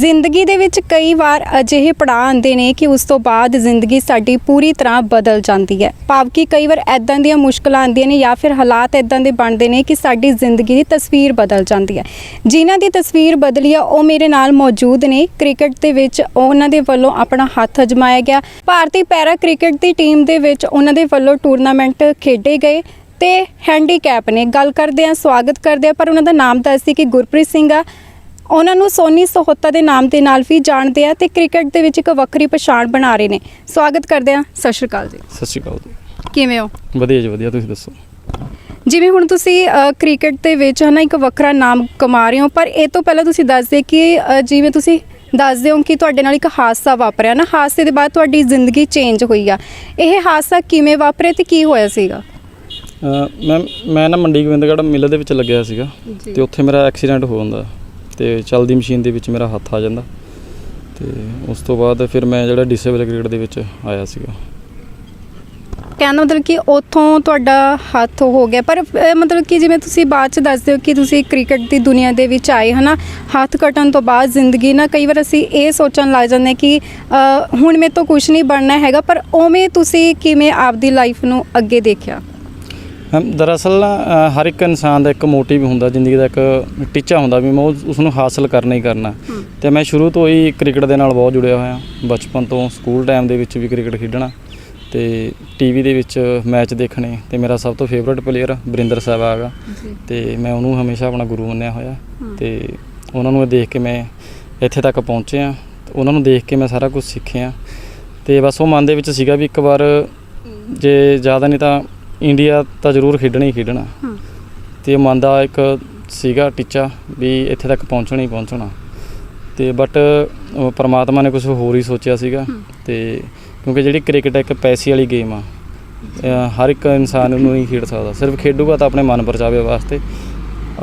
ਜ਼ਿੰਦਗੀ ਦੇ ਵਿੱਚ ਕਈ ਵਾਰ ਅਜਿਹੇ ਪੜਾਅ ਆਉਂਦੇ ਨੇ ਕਿ ਉਸ ਤੋਂ ਬਾਅਦ ਜ਼ਿੰਦਗੀ ਸਾਡੀ ਪੂਰੀ ਤਰ੍ਹਾਂ ਬਦਲ ਜਾਂਦੀ ਹੈ। ਭਾਵ ਕਿ ਕਈ ਵਾਰ ਐਦਾਂ ਦੀਆਂ ਮੁਸ਼ਕਲਾਂ ਆਉਂਦੀਆਂ ਨੇ ਜਾਂ ਫਿਰ ਹਾਲਾਤ ਐਦਾਂ ਦੇ ਬਣਦੇ ਨੇ ਕਿ ਸਾਡੀ ਜ਼ਿੰਦਗੀ ਦੀ ਤਸਵੀਰ ਬਦਲ ਜਾਂਦੀ ਹੈ। ਜਿਨ੍ਹਾਂ ਦੀ ਤਸਵੀਰ ਬਦਲੀ ਆ, ਉਹ ਮੇਰੇ ਨਾਲ ਮੌਜੂਦ ਨੇ। ਕ੍ਰਿਕਟ ਦੇ ਵਿੱਚ ਉਹਨਾਂ ਦੇ ਵੱਲੋਂ ਆਪਣਾ ਹੱਥ ਅਜਮਾਇਆ ਗਿਆ। ਭਾਰਤੀ ਪੈਰਾ ਕ੍ਰਿਕਟ ਦੀ ਟੀਮ ਦੇ ਵਿੱਚ ਉਹਨਾਂ ਦੇ ਵੱਲੋਂ ਟੂਰਨਾਮੈਂਟ ਖੇਡੇ ਗਏ ਤੇ ਹੈਂਡੀਕੈਪ ਨੇ ਗੱਲ ਕਰਦੇ ਆ ਸਵਾਗਤ ਕਰਦੇ ਆ ਪਰ ਉਹਨਾਂ ਦਾ ਨਾਮ ਦੱਸਦੀ ਕਿ ਗੁਰਪ੍ਰੀਤ ਸਿੰਘ ਆ ਉਹਨਾਂ ਨੂੰ ਸੋਨੀ ਸਹੋਤਾ ਦੇ ਨਾਮ ਦੇ ਨਾਲ ਵੀ ਜਾਣਦੇ ਆ ਤੇ ਕ੍ਰਿਕਟ ਦੇ ਵਿੱਚ ਇੱਕ ਵੱਖਰੀ ਪਛਾਣ ਬਣਾ ਰਹੇ ਨੇ। ਸਵਾਗਤ ਕਰਦੇ ਆ। ਸਤਿ ਸ਼੍ਰੀ ਅਕਾਲ ਜੀ। ਸਤਿ ਸ਼੍ਰੀ ਅਕਾਲ ਕਿਵੇਂ ਹੋ? ਵਧੀਆ ਜੀ ਵਧੀਆ। ਤੁਸੀਂ ਦੱਸੋ? ਜਿਵੇਂ ਹੁਣ ਤੁਸੀਂ ਕ੍ਰਿਕਟ ਦੇ ਵਿੱਚ ਹਨਾ ਇੱਕ ਵੱਖਰਾ ਨਾਮ ਕਮਾ ਰਹੇ ਹੋ ਪਰ ਇਹ ਤੋਂ ਪਹਿਲਾਂ ਤੁਸੀਂ ਦੱਸਦੇ ਕਿ ਜਿਵੇਂ ਤੁਸੀਂ ਦੱਸਦੇ ਹੋ ਕਿ ਤੁਹਾਡੇ ਨਾਲ ਇੱਕ ਹਾਦਸਾ ਵਾਪਰਿਆ ਨਾ ਹਾਦਸੇ ਦੇ ਬਾਅਦ ਤੁਹਾਡੀ ਜ਼ਿੰਦਗੀ ਚੇਂਜ ਹੋਈ ਆ। ਇਹ ਹਾਦਸਾ ਕਿਵੇਂ ਵਾਪਰਿਆ ਤੇ ਕੀ ਹੋਇਆ ਸੀਗਾ? ਮੈਂ ਮੈਂ ਨਾ ਮੰਡੀ ਗੋਬਿੰਦਗੜ੍ਹ ਮਿਲ ਦੇ ਵਿੱਚ ਲੱਗਿਆ ਸੀਗਾ। ਤੇ ਉੱਥੇ ਮੇਰਾ ਐਕਸੀਡੈਂਟ ਹੋ ਜਾਂਦਾ। ਤੇ ਚਲਦੀ ਮਸ਼ੀਨ ਦੇ ਵਿੱਚ ਮੇਰਾ ਹੱਥ ਆ ਜਾਂਦਾ ਤੇ ਉਸ ਤੋਂ ਬਾਅਦ ਫਿਰ ਮੈਂ ਜਿਹੜਾ ਡਿਸੇਬਲ ਕ੍ਰਿਕਟ ਦੇ ਵਿੱਚ ਆਇਆ ਸੀਗਾ। ਕਹਿਣ ਦਾ ਮਤਲਬ ਕਿ ਉੱਥੋਂ ਤੁਹਾਡਾ ਹੱਥ ਹੋ ਗਿਆ ਪਰ ਅ, ਮਤਲਬ ਕਿ ਜਿਵੇਂ ਤੁਸੀਂ ਬਾਅਦ ਚ ਦੱਸਦੇ ਹੋ ਕਿ ਤੁਸੀਂ ਕ੍ਰਿਕਟ ਦੀ ਦੁਨੀਆ ਦੇ ਵਿੱਚ ਆਏ ਹਨਾ ਹੱਥ ਕਟਣ ਤੋਂ ਬਾਅਦ ਜ਼ਿੰਦਗੀ ਨਾ ਕਈ ਵਾਰ ਅਸੀਂ ਇਹ ਸੋਚਣ ਲੱਗ ਜਾਂਦੇ ਕਿ ਅ, ਹੁਣ ਮੇਰੇ ਤੋਂ ਕੁਝ ਨਹੀਂ ਬਣਨਾ ਹੈਗਾ ਪਰ ਉਵੇਂ ਤੁਸੀਂ ਕਿਵੇਂ ਆਪਦੀ ਲਾਈਫ ਨੂੰ ਅੱਗੇ ਦੇਖਿਆ? ਦਰਅਸਲ ਨਾ ਹਰ ਇੱਕ ਇਨਸਾਨ ਦਾ ਇੱਕ ਮੋਟਿਵ ਹੁੰਦਾ ਜ਼ਿੰਦਗੀ ਦਾ ਇੱਕ ਟੀਚਾ ਹੁੰਦਾ ਵੀ ਮੈਂ ਉਸ ਨੂੰ ਹਾਸਲ ਕਰਨਾ ਹੀ ਕਰਨਾ। ਤੇ ਮੈਂ ਸ਼ੁਰੂ ਤੋਂ ਹੀ ਕ੍ਰਿਕਟ ਦੇ ਨਾਲ ਬਹੁਤ ਜੁੜਿਆ ਹੋਇਆ। ਬਚਪਨ ਤੋਂ ਸਕੂਲ ਟਾਈਮ ਦੇ ਵਿੱਚ ਵੀ ਕ੍ਰਿਕਟ ਖੇਡਣਾ। ਤੇ ਟੀਵੀ ਦੇ ਵਿੱਚ ਮੈਚ ਦੇਖਣੇ। ਤੇ ਮੇਰਾ ਸਭ ਤੋਂ ਫੇਵਰਟ ਪਲੇਅਰ ਬਰਿੰਦਰ ਸਹਿਵਾਗ ਆ ਤੇ ਮੈਂ ਉਹਨੂੰ ਹਮੇਸ਼ਾ ਆਪਣਾ ਗੁਰੂ ਮੰਨਿਆ ਹੋਇਆ। ਤੇ ਉਹਨਾਂ ਨੂੰ ਦੇਖ ਕੇ ਮੈਂ ਇੱਥੇ ਤੱਕ ਪਹੁੰਚਿਆ। ਉਹਨਾਂ ਨੂੰ ਦੇਖ ਕੇ ਮੈਂ ਸਾਰਾ ਕੁਝ ਸਿੱਖਿਆ। ਤੇ ਬਸ ਉਹ ਮਨ ਦੇ ਵਿੱਚ ਸੀਗਾ ਵੀ ਇੱਕ ਵਾਰ ਜੇ ਜ਼ਿਆਦਾ ਨਹੀਂ ਤਾਂ ਇੰਡੀਆ ਤਾਂ ਜ਼ਰੂਰ ਖੇਡਣਾ ਹੀ ਖੇਡਣਾ। ਤੇ ਉਹ ਮਨ ਦਾ ਇੱਕ ਸੀਗਾ ਟੀਚਾ ਵੀ ਇੱਥੇ ਤੱਕ ਪਹੁੰਚਣਾ ਹੀ ਪਹੁੰਚਣਾ। ਤੇ ਬਟ ਪਰਮਾਤਮਾ ਨੇ ਕੁਝ ਹੋਰ ਹੀ ਸੋਚਿਆ ਸੀਗਾ। ਤੇ ਕਿਉਂਕਿ ਜਿਹੜੀ ਕ੍ਰਿਕਟ ਇੱਕ ਪੈਸੇ ਵਾਲੀ ਗੇਮ ਆ ਹਰ ਇੱਕ ਇਨਸਾਨ ਉਹਨੂੰ ਨਹੀਂ ਖੇਡ ਸਕਦਾ। ਸਿਰਫ ਖੇਡੂਗਾ ਤਾਂ ਆਪਣੇ ਮਨ ਪਰਚਾਵੇ ਵਾਸਤੇ।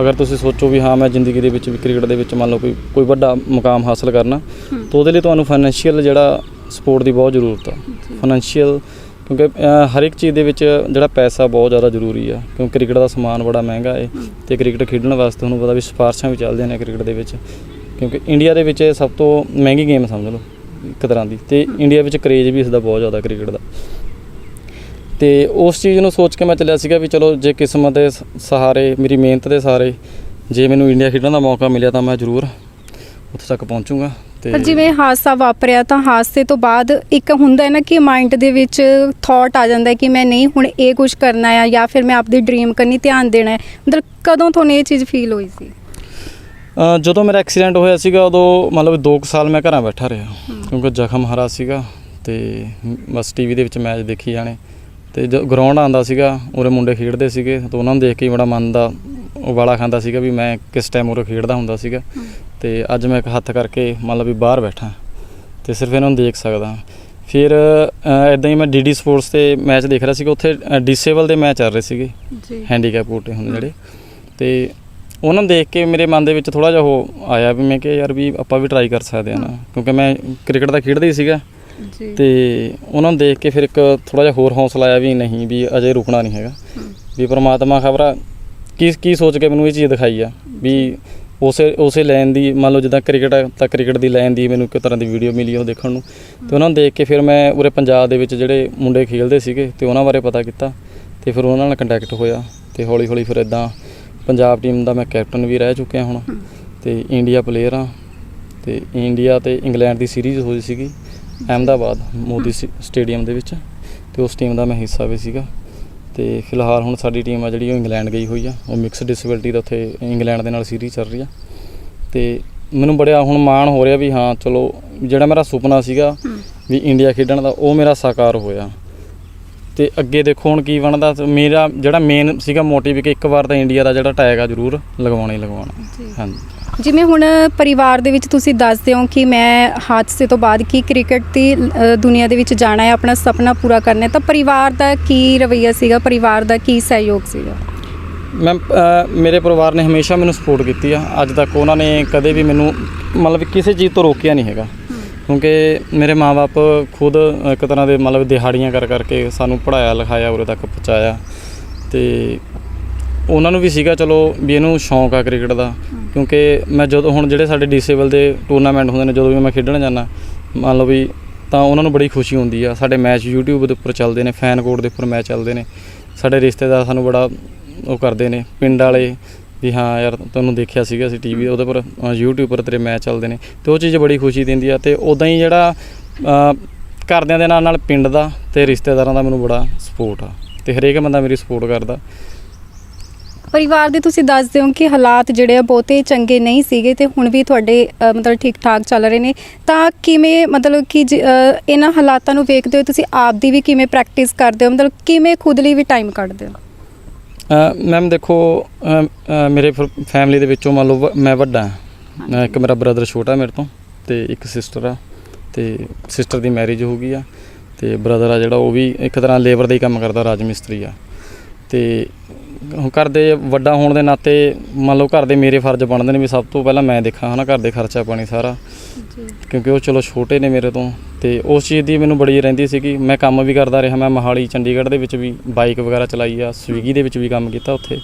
ਅਗਰ ਤੁਸੀਂ ਸੋਚੋ ਵੀ ਹਾਂ ਮੈਂ ਜ਼ਿੰਦਗੀ ਦੇ ਵਿੱਚ ਵੀ ਕ੍ਰਿਕਟ ਦੇ ਵਿੱਚ ਮੰਨ ਲਓ ਕੋਈ ਕੋਈ ਵੱਡਾ ਮੁਕਾਮ ਹਾਸਲ ਕਰਨਾ ਤਾਂ ਉਹਦੇ ਲਈ ਤੁਹਾਨੂੰ ਫਾਈਨੈਂਸ਼ੀਅਲ ਜਿਹੜਾ ਸਪੋਰਟ ਦੀ ਬਹੁਤ ਜ਼ਰੂਰਤ ਆ। ਫਾਈਨੈਂਸ਼ੀਅਲ ਕਿਉਂਕਿ ਹਰ ਇੱਕ ਚੀਜ਼ ਦੇ ਵਿੱਚ ਜਿਹੜਾ ਪੈਸਾ ਬਹੁਤ ਜ਼ਿਆਦਾ ਜ਼ਰੂਰੀ ਆ। ਕਿਉਂਕਿ ਕ੍ਰਿਕਟ ਦਾ ਸਮਾਨ ਬੜਾ ਮਹਿੰਗਾ ਹੈ ਤੇ ਕ੍ਰਿਕਟ ਖੇਡਣ ਵਾਸਤੇ ਤੁਹਾਨੂੰ ਪਤਾ ਵੀ ਸਿਫਾਰਸ਼ਾਂ ਵੀ ਚੱਲਦੀਆਂ ਨੇ ਕ੍ਰਿਕਟ ਦੇ ਵਿੱਚ। ਕਿਉਂਕਿ ਇੰਡੀਆ ਦੇ ਵਿੱਚ ਇਹ ਸਭ ਤੋਂ ਮਹਿੰਗੀ ਗੇਮ ਸਮਝ ਲਓ, ਇੱਕ ਤਰ੍ਹਾਂ ਦੀ। ਤੇ ਇੰਡੀਆ ਵਿੱਚ ਕਰੇਜ ਵੀ ਇਸ ਦਾ ਬਹੁਤ ਜ਼ਿਆਦਾ ਕ੍ਰਿਕਟ ਦਾ। ਤੇ ਉਸ ਚੀਜ਼ ਨੂੰ ਸੋਚ ਕੇ ਮੈਂ ਚੱਲਿਆ ਸੀਗਾ ਵੀ ਚਲੋ ਜੇ ਕਿਸਮਤ ਦੇ ਸਹਾਰੇ, ਮੇਰੀ ਮਿਹਨਤ ਦੇ ਸਹਾਰੇ ਜੇ ਮੈਨੂੰ ਇੰਡੀਆ ਖੇਡਣ ਦਾ ਮੌਕਾ ਮਿਲਿਆ ਤਾਂ ਮੈਂ ਜ਼ਰੂਰ ਉੱਥੇ ਤੱਕ ਪਹੁੰਚੂਗਾ ਤੇ ਪਰ ਜਿਵੇਂ ਹਾਦਸਾ ਵਾਪਰਿਆ ਤਾਂ ਹਾਦਸੇ ਤੋਂ ਬਾਅਦ ਇੱਕ ਹੁੰਦਾ ਹੈ ਨਾ ਕਿ ਮਾਈਂਡ ਦੇ ਵਿੱਚ ਥਾਟ ਆ ਜਾਂਦਾ ਹੈ ਕਿ ਮੈਂ ਨਹੀਂ ਹੁਣ ਇਹ ਕੁਝ ਕਰਨਾ ਹੈ ਜਾਂ ਫਿਰ ਮੈਂ ਆਪਦੀ ਡ੍ਰੀਮ ਕਰਨੀ ਧਿਆਨ ਦੇਣਾ ਹੈ। ਮਤਲਬ ਕਦੋਂ ਤੁਹਾਨੂੰ ਇਹ ਚੀਜ਼ ਫੀਲ ਹੋਈ ਸੀ? ਅ, ਜਦੋਂ ਮੇਰਾ ਐਕਸੀਡੈਂਟ ਹੋਇਆ ਸੀਗਾ ਉਦੋਂ ਮਤਲਬ 2 ਸਾਲ ਮੈਂ ਘਰਾਂ ਬੈਠਾ ਰਿਹਾ। ਕਿਉਂਕਿ ਜ਼ਖਮ ਹਰਾ ਸੀਗਾ ਤੇ ਬਸ ਟੀਵੀ ਦੇ ਵਿੱਚ ਮੈਚ ਦੇਖੀ ਜਾਣੇ। ਤੇ ਜੋ ਗਰਾਊਂਡ ਆਂਦਾ ਸੀਗਾ ਉਰੇ ਮੁੰਡੇ ਖੇਡਦੇ ਸੀਗੇ ਤਾਂ ਉਹਨਾਂ ਨੂੰ ਦੇਖ ਕੇ ਹੀ ਬੜਾ ਮਨ ਦਾ ਉਬਾਲਾ ਖਾਂਦਾ ਸੀਗਾ ਵੀ ਮੈਂ ਕਿਸ ਟਾਈਮ ਉਰੇ ਖੇਡਦਾ ਹੁੰਦਾ ਸੀਗਾ। ਤੇ ਅੱਜ ਮੈਂ ਇੱਕ ਹੱਥ ਕਰਕੇ ਮਤਲਬ ਵੀ ਬਾਹਰ ਬੈਠਾ। ਤੇ ਸਿਰਫ ਇਹਨਾਂ ਨੂੰ ਦੇਖ ਸਕਦਾ। ਫਿਰ ਇਦਾਂ ਹੀ ਮੈਂ ਡੀਡੀ ਸਪੋਰਟਸ ਤੇ ਮੈਚ ਦੇਖ ਰਿਹਾ ਸੀਗਾ ਉੱਥੇ ਡਿਸੇਬਲ ਦੇ ਮੈਚ ਚੱਲ ਰਹੇ ਸੀਗੇ। ਜੀ। ਹੈਂਡੀਕੈਪ ਕੋਟੇ ਹੁੰਦੇ ਜਿਹੜੇ। ਤੇ ਉਹਨਾਂ ਨੂੰ ਦੇਖ ਕੇ ਮੇਰੇ ਮਨ ਦੇ ਵਿੱਚ ਥੋੜਾ ਜਿਹਾ ਉਹ ਆਇਆ ਵੀ ਮੈਂ ਕਿ ਯਾਰ ਵੀ ਆਪਾਂ ਵੀ ਟਰਾਈ ਕਰ ਸਕਦੇ ਆ ਨਾ। ਕਿਉਂਕਿ ਮੈਂ ਕ੍ਰਿਕਟ ਦਾ ਖੇਡਦਾ ਹੀ ਸੀਗਾ। ਤੇ ਉਹਨਾਂ ਨੂੰ ਦੇਖ ਕੇ ਫਿਰ ਇੱਕ ਥੋੜਾ ਜਿਹਾ ਹੋਰ ਹੌਸਲਾ ਆਇਆ ਵੀ ਨਹੀਂ ਵੀ ਅਜੇ ਰੁਕਣਾ ਨਹੀਂ ਹੈਗਾ। ਵੀ ਪ੍ਰਮਾਤਮਾ ਖਬਰਾ ਕੀ ਕੀ ਸੋਚ ਕੇ ਮੈਨੂੰ ਇਹ ਚੀਜ਼ ਦਿਖਾਈ ਆ ਵੀ ਉਸੇ ਉਸੇ ਲਾਈਨ ਦੀ ਮੰਨ ਲਓ ਜਿੱਦਾਂ ਕ੍ਰਿਕਟ ਤਾਂ ਕ੍ਰਿਕਟ ਦੀ ਲਾਈਨ ਦੀ ਮੈਨੂੰ ਇੱਕ ਤਰ੍ਹਾਂ ਦੀ ਵੀਡੀਓ ਮਿਲੀ ਉਹ ਦੇਖਣ ਨੂੰ। ਤੇ ਉਹਨਾਂ ਨੂੰ ਦੇਖ ਕੇ ਫਿਰ ਮੈਂ ਉਰੇ ਪੰਜਾਬ ਦੇ ਵਿੱਚ ਜਿਹੜੇ ਮੁੰਡੇ ਖੇਡਦੇ ਸੀਗੇ ਤੇ ਉਹਨਾਂ ਬਾਰੇ ਪਤਾ ਕੀਤਾ ਤੇ ਫਿਰ ਉਹਨਾਂ ਨਾਲ ਕੰਟੈਕਟ ਹੋਇਆ ਤੇ ਹੌਲੀ ਹੌਲੀ ਫਿਰ ਇਦਾਂ ਪੰਜਾਬ ਟੀਮ ਦਾ ਮੈਂ ਕੈਪਟਨ ਵੀ ਰਹਿ ਚੁੱਕਿਆ ਹੁਣ। ਤੇ ਇੰਡੀਆ ਪਲੇਅਰ ਆ ਤੇ ਇੰਡੀਆ ਤੇ ਇੰਗਲੈਂਡ ਦੀ ਸੀਰੀਜ਼ ਹੋਈ ਸੀਗੀ। ਅਹਿਮਦਾਬਾਦ ਮੋਦੀ ਸਟੇਡੀਅਮ ਦੇ ਵਿੱਚ ਤੇ ਉਸ ਟੀਮ ਦਾ ਮੈਂ ਹਿੱਸਾ ਵੀ ਸੀਗਾ। ਤੇ ਫਿਲਹਾਲ ਹੁਣ ਸਾਡੀ ਟੀਮ ਆ ਜਿਹੜੀ ਉਹ ਇੰਗਲੈਂਡ ਗਈ ਹੋਈ ਆ। ਉਹ ਮਿਕਸ ਡਿਸੇਬਿਲਟੀ ਦਾ ਉੱਥੇ ਇੰਗਲੈਂਡ ਦੇ ਨਾਲ ਸੀਰੀਜ਼ ਚੱਲ ਰਹੀ ਆ। ਤੇ ਮੈਨੂੰ ਬੜਿਆ ਹੁਣ ਮਾਣ ਹੋ ਰਿਹਾ ਵੀ ਹਾਂ ਚਲੋ ਜਿਹੜਾ ਮੇਰਾ ਸੁਪਨਾ ਸੀਗਾ ਵੀ ਇੰਡੀਆ ਖੇਡਣ ਦਾ ਉਹ ਮੇਰਾ ਸਾਕਾਰ ਹੋਇਆ। ਤੇ ਅੱਗੇ ਦੇਖੋ ਹੁਣ ਕੀ ਬਣਦਾ ਮੇਰਾ ਜਿਹੜਾ ਮੇਨ ਸੀਗਾ ਮੋਟਿਵ ਕਿ ਇੱਕ ਵਾਰ ਤਾਂ ਇੰਡੀਆ ਦਾ ਜਿਹੜਾ ਟੈਗ ਆ ਜ਼ਰੂਰ ਲਗਵਾਉਣਾ ਹੀ ਲਗਵਾਉਣਾ। ਹਾਂਜੀ। ਜਿਵੇਂ ਹੁਣ ਪਰਿਵਾਰ ਦੇ ਵਿੱਚ ਤੁਸੀਂ ਦੱਸਦੇ ਹੋ ਕਿ ਮੈਂ ਹਾਦਸੇ ਤੋਂ ਬਾਅਦ ਕੀ ਕ੍ਰਿਕਟ ਦੀ ਦੁਨੀਆ ਦੇ ਵਿੱਚ ਜਾਣਾ ਹੈ ਆਪਣਾ ਸੁਪਨਾ ਪੂਰਾ ਕਰਨਾ ਹੈ ਤਾਂ ਪਰਿਵਾਰ ਦਾ ਕੀ ਰਵੱਈਆ ਸੀਗਾ ਪਰਿਵਾਰ ਦਾ ਕੀ ਸਹਿਯੋਗ ਸੀਗਾ? ਮੈਂ ਮੇਰੇ ਪਰਿਵਾਰ ਨੇ ਹਮੇਸ਼ਾ ਮੈਨੂੰ ਸਪੋਰਟ ਕੀਤੀ ਆ। ਅੱਜ ਤੱਕ ਉਹਨਾਂ ਨੇ ਕਦੇ ਵੀ ਮੈਨੂੰ ਮਤਲਬ ਕਿਸੇ ਚੀਜ਼ ਤੋਂ ਰੋਕਿਆ ਨਹੀਂ ਹੈਗਾ। ਕਿਉਂਕਿ ਮੇਰੇ ਮਾਪੇ ਖੁਦ ਇੱਕ ਤਰ੍ਹਾਂ ਦੇ ਮਤਲਬ ਦਿਹਾੜੀਆਂ ਕਰ ਕਰਕੇ ਸਾਨੂੰ ਪੜਾਇਆ ਲਿਖਾਇਆ ਉਰੇ ਤੱਕ ਪਹੁੰਚਾਇਆ ਤੇ ਉਹਨਾਂ ਨੂੰ ਵੀ ਸੀਗਾ ਚਲੋ ਵੀ ਇਹਨੂੰ ਸ਼ੌਂਕ ਆ ਕ੍ਰਿਕਟ ਦਾ। ਕਿਉਂਕਿ ਮੈਂ ਜਦੋਂ ਹੁਣ ਜਿਹੜੇ ਸਾਡੇ ਡਿਸੇਬਲ ਦੇ ਟੂਰਨਾਮੈਂਟ ਹੁੰਦੇ ਨੇ ਜਦੋਂ ਵੀ ਮੈਂ ਖੇਡਣ ਜਾਂਦਾ ਮੰਨ ਲਓ ਵੀ ਤਾਂ ਉਹਨਾਂ ਨੂੰ ਬੜੀ ਖੁਸ਼ੀ ਹੁੰਦੀ ਆ। ਸਾਡੇ ਮੈਚ YouTube ਦੇ ਉੱਪਰ ਚੱਲਦੇ ਨੇ ਫੈਨ ਕੋਡ ਦੇ ਉੱਪਰ ਮੈਚ ਚੱਲਦੇ ਨੇ। ਸਾਡੇ ਰਿਸ਼ਤੇਦਾਰ ਸਾਨੂੰ ਬੜਾ ਉਹ ਕਰਦੇ ਨੇ ਪਿੰਡ ਵਾਲੇ ਵੀ ਹਾਂ ਯਾਰ ਤੁਹਾਨੂੰ ਦੇਖਿਆ ਸੀਗਾ ਅਸੀਂ ਟੀਵੀ ਉਹਦੇ ਪਰ ਅ, YouTube ਉੱਪਰ ਤੇਰੇ ਮੈਚ ਚੱਲਦੇ ਨੇ ਤੇ ਉਹ ਚੀਜ਼ ਬੜੀ ਖੁਸ਼ੀ ਦਿੰਦੀ ਆ ਤੇ ਉਦਾਂ ਹੀ ਜਿਹੜਾ ਘਰਦਿਆਂ ਦੇ ਨਾਲ ਨਾਲ ਪਿੰਡ ਦਾ ਤੇ ਰਿਸ਼ਤੇਦਾਰਾਂ ਦਾ ਮੈਨੂੰ ਬੜਾ ਸਪੋਰਟ ਆ ਤੇ ਹਰੇਕ ਬੰਦਾ ਮੇਰੀ ਸਪੋਰਟ ਕਰਦਾ। ਪਰਿਵਾਰ ਦੇ ਤੁਸੀਂ ਦੱਸਦੇ ਹੋ ਕਿ ਹਾਲਾਤ ਜਿਹੜੇ ਆ ਬਹੁਤੇ ਚੰਗੇ ਨਹੀਂ ਸੀਗੇ ਤੇ ਹੁਣ ਵੀ ਤੁਹਾਡੇ ਮਤਲਬ ਠੀਕ ਠਾਕ ਚੱਲ ਰਹੇ ਨੇ। ਤਾਂ ਕਿਵੇਂ ਮਤਲਬ ਕਿ ਜ- ਇਹਨਾਂ ਹਾਲਾਤਾਂ ਨੂੰ ਵੇਖਦੇ ਹੋ ਤੁਸੀਂ ਆਪ ਦੀ ਵੀ ਕਿਵੇਂ ਪ੍ਰੈਕਟਿਸ ਕਰਦੇ ਹੋ? ਮਤਲਬ ਕਿਵੇਂ ਖੁਦ ਲਈ ਵੀ ਟਾਈਮ ਕੱਢਦੇ ਹੋ? ਮੈਮ ਦੇਖੋ ਅ, ਅ, ਮੇਰੇ ਫੈਮਿਲੀ ਦੇ ਵਿੱਚੋਂ ਮੰਨ ਲਓ ਵ- ਮੈਂ ਵੱਡਾ ਹਾਂ। ਇੱਕ ਮੇਰਾ ਬ੍ਰਦਰ ਛੋਟਾ ਮੇਰੇ ਤੋਂ ਤੇ ਇੱਕ ਸਿਸਟਰ ਆ ਤੇ ਸਿਸਟਰ ਦੀ ਮੈਰਿਜ ਹੋ ਗਈ ਆ ਤੇ ਬ੍ਰਦਰ ਆ ਜਿਹੜਾ ਉਹ ਵੀ ਇੱਕ ਤਰ੍ਹਾਂ ਲੇਬਰ ਦਾ ਹੀ ਕੰਮ ਕਰਦਾ ਰਾਜ ਮਿਸਤਰੀ ਆ। ਤੇ ਘਰ ਦੇ ਵੱਡਾ ਹੋਣ ਦੇ ਨਾਤੇ ਮੰਨ ਲਓ ਘਰ ਦੇ ਮੇਰੇ ਫਰਜ਼ ਬਣਦੇ ਨੇ ਵੀ ਸਭ ਤੋਂ ਪਹਿਲਾਂ ਮੈਂ ਦੇਖਾਂ ਹਨਾ ਘਰ ਦੇ ਖਰਚਾ ਪਾਣੀ ਸਾਰਾ। ਕਿਉਂਕਿ ਉਹ ਚਲੋ ਛੋਟੇ ਨੇ ਮੇਰੇ ਤੋਂ ਤੇ ਉਸ ਚੀਜ਼ ਦੀ ਮੈਨੂੰ ਬੜੀ ਰਹਿੰਦੀ ਸੀ ਕਿ ਮੈਂ ਕੰਮ ਵੀ ਕਰਦਾ ਰਿਹਾ ਮੈਂ ਮਹਾਲੀ ਚੰਡੀਗੜ੍ਹ ਦੇ ਵਿੱਚ ਵੀ ਬਾਈਕ ਵਗੈਰਾ ਚਲਾਈ ਆ ਸਵੀਗੀ ਦੇ ਵਿੱਚ ਵੀ ਕੰਮ ਕੀਤਾ ਉੱਥੇ।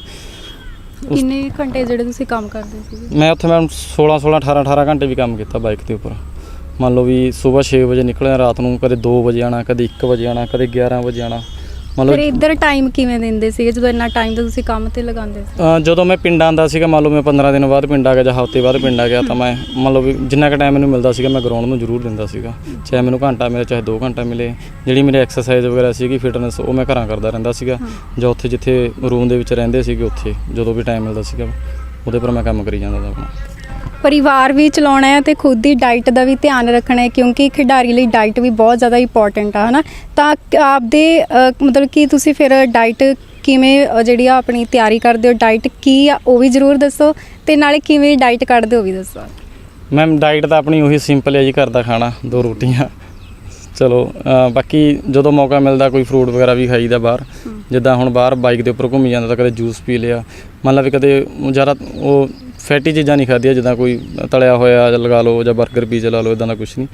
ਕਿੰਨੇ ਘੰਟੇ ਜਿਹੜੇ ਤੁਸੀਂ ਕੰਮ ਕਰਦੇ ਸੀਗੇ ਮੈਂ ਉੱਥੇ ਮੈਂ 16 16 18 18 ਘੰਟੇ ਵੀ ਕੰਮ ਕੀਤਾ ਬਾਈਕ ਦੇ ਉੱਪਰ। ਮੰਨ ਲਓ ਵੀ ਸਵੇਰ 6 ਵਜੇ ਨਿਕਲਿਆ ਰਾਤ ਨੂੰ ਕਦੇ 2 ਵਜੇ ਆਣਾ ਕਦੇ 1 ਵਜੇ ਆਣਾ ਕਦੇ 11 ਵਜੇ ਆਣਾ ਫਿਰ ਇੱਧਰ ਟਾਈਮ ਕਿਵੇਂ ਦਿੰਦੇ ਸੀਗੇ? ਜਦੋਂ ਇੰਨਾ ਟਾਈਮ ਤਾਂ ਤੁਸੀਂ ਕੰਮ ਤੇ ਲਗਾਉਂਦੇ ਸੀ? ਅ, ਜਦੋਂ ਮੈਂ ਪਿੰਡ ਆਂਦਾ ਸੀਗਾ ਮੰਨ ਲਓ ਮੈਂ 15 ਦਿਨ ਬਾਅਦ ਪਿੰਡ ਆ ਗਿਆ ਜਾਂ ਹਫ਼ਤੇ ਬਾਅਦ ਪਿੰਡ ਆ ਗਿਆ ਤਾਂ ਮੈਂ ਮੰਨ ਲਓ ਵੀ ਜਿੰਨਾ ਕੁ ਟਾਈਮ ਮੈਨੂੰ ਮਿਲਦਾ ਸੀਗਾ ਮੈਂ ਗਰਾਊਂਡ ਨੂੰ ਜ਼ਰੂਰ ਦਿੰਦਾ ਸੀਗਾ। ਚਾਹੇ ਮੈਨੂੰ ਘੰਟਾ ਮਿਲੇ ਚਾਹੇ 2 ਘੰਟਾ ਮਿਲੇ। ਜਿਹੜੀ ਮੇਰੀ ਐਕਸਰਸਾਈਜ਼ ਵਗੈਰਾ ਸੀਗੀ ਫਿਟਨੈਸ ਉਹ ਮੈਂ ਘਰਾਂ ਕਰਦਾ ਰਹਿੰਦਾ ਸੀਗਾ। ਜਾਂ ਉੱਥੇ ਜਿੱਥੇ ਰੂਮ ਦੇ ਵਿੱਚ ਰਹਿੰਦੇ ਸੀਗੇ ਉੱਥੇ ਜਦੋਂ ਵੀ ਟਾਈਮ ਮਿਲਦਾ ਸੀਗਾ ਉਹਦੇ ਪਰ ਮੈਂ ਕੰਮ ਕਰੀ ਜਾਂਦਾ ਤਾ ਆਪਣਾ। ਪਰਿਵਾਰ ਵੀ ਚਲਾਉਣਾ ਹੈ ਤੇ ਖੁਦ ਦੀ ਡਾਈਟ ਦਾ ਵੀ ਧਿਆਨ ਰੱਖਣਾ ਹੈ ਕਿਉਂਕਿ ਖਿਡਾਰੀ ਲਈ ਡਾਈਟ ਵੀ ਬਹੁਤ ਜ਼ਿਆਦਾ ਇੰਪੋਰਟੈਂਟ ਆ ਹਨਾ? ਤਾਂ ਆਪਦੇ ਅ, ਮਤਲਬ ਕਿ ਤੁਸੀਂ ਫਿਰ ਡਾਈਟ ਕਿਵੇਂ ਅ, ਜਿਹੜੀ ਆ ਆਪਣੀ ਤਿਆਰੀ ਕਰਦੇ ਹੋ ਡਾਈਟ ਕੀ ਆ ਉਹ ਵੀ ਜ਼ਰੂਰ ਦੱਸੋ ਤੇ ਨਾਲੇ ਕਿਵੇਂ ਡਾਈਟ ਕੱਢਦੇ ਹੋ ਉਹ ਵੀ ਦੱਸੋ। ਮੈਮ ਡਾਈਟ ਤਾਂ ਆਪਣੀ ਉਹੀ ਸਿੰਪਲ ਹੈ ਜੀ ਘਰ ਦਾ ਖਾਣਾ ਦੋ ਰੋਟੀਆਂ। ਚਲੋ ਬਾਕੀ ਜਦੋਂ ਮੌਕਾ ਮਿਲਦਾ ਕੋਈ ਫਰੂਟ ਵਗੈਰਾ ਵੀ ਖਾਈਦਾ ਬਾਹਰ ਜਿੱਦਾਂ ਹੁਣ ਬਾਹਰ ਬਾਈਕ ਦੇ ਉੱਪਰ ਘੁੰਮੀ ਜਾਂਦਾ ਤਾਂ ਕਦੇ ਜੂਸ ਪੀ ਲਿਆ। ਮੰਨ ਲਾ ਵੀ ਕਦੇ ਜ਼ਿਆਦਾ ਉਹ ਫੈਟੀ ਚੀਜ਼ਾਂ ਨਹੀਂ ਖਾਧੀਆਂ, ਜਿੱਦਾਂ ਕੋਈ ਤਲਿਆ ਹੋਇਆ ਜਾਂ ਲਗਾ ਲਓ ਜਾਂ 버ਗਰ ਪੀਜ਼ਾ ਲਾ ਲਓ, ਇਦਾਂ ਦਾ ਕੁਝ ਨਹੀਂ।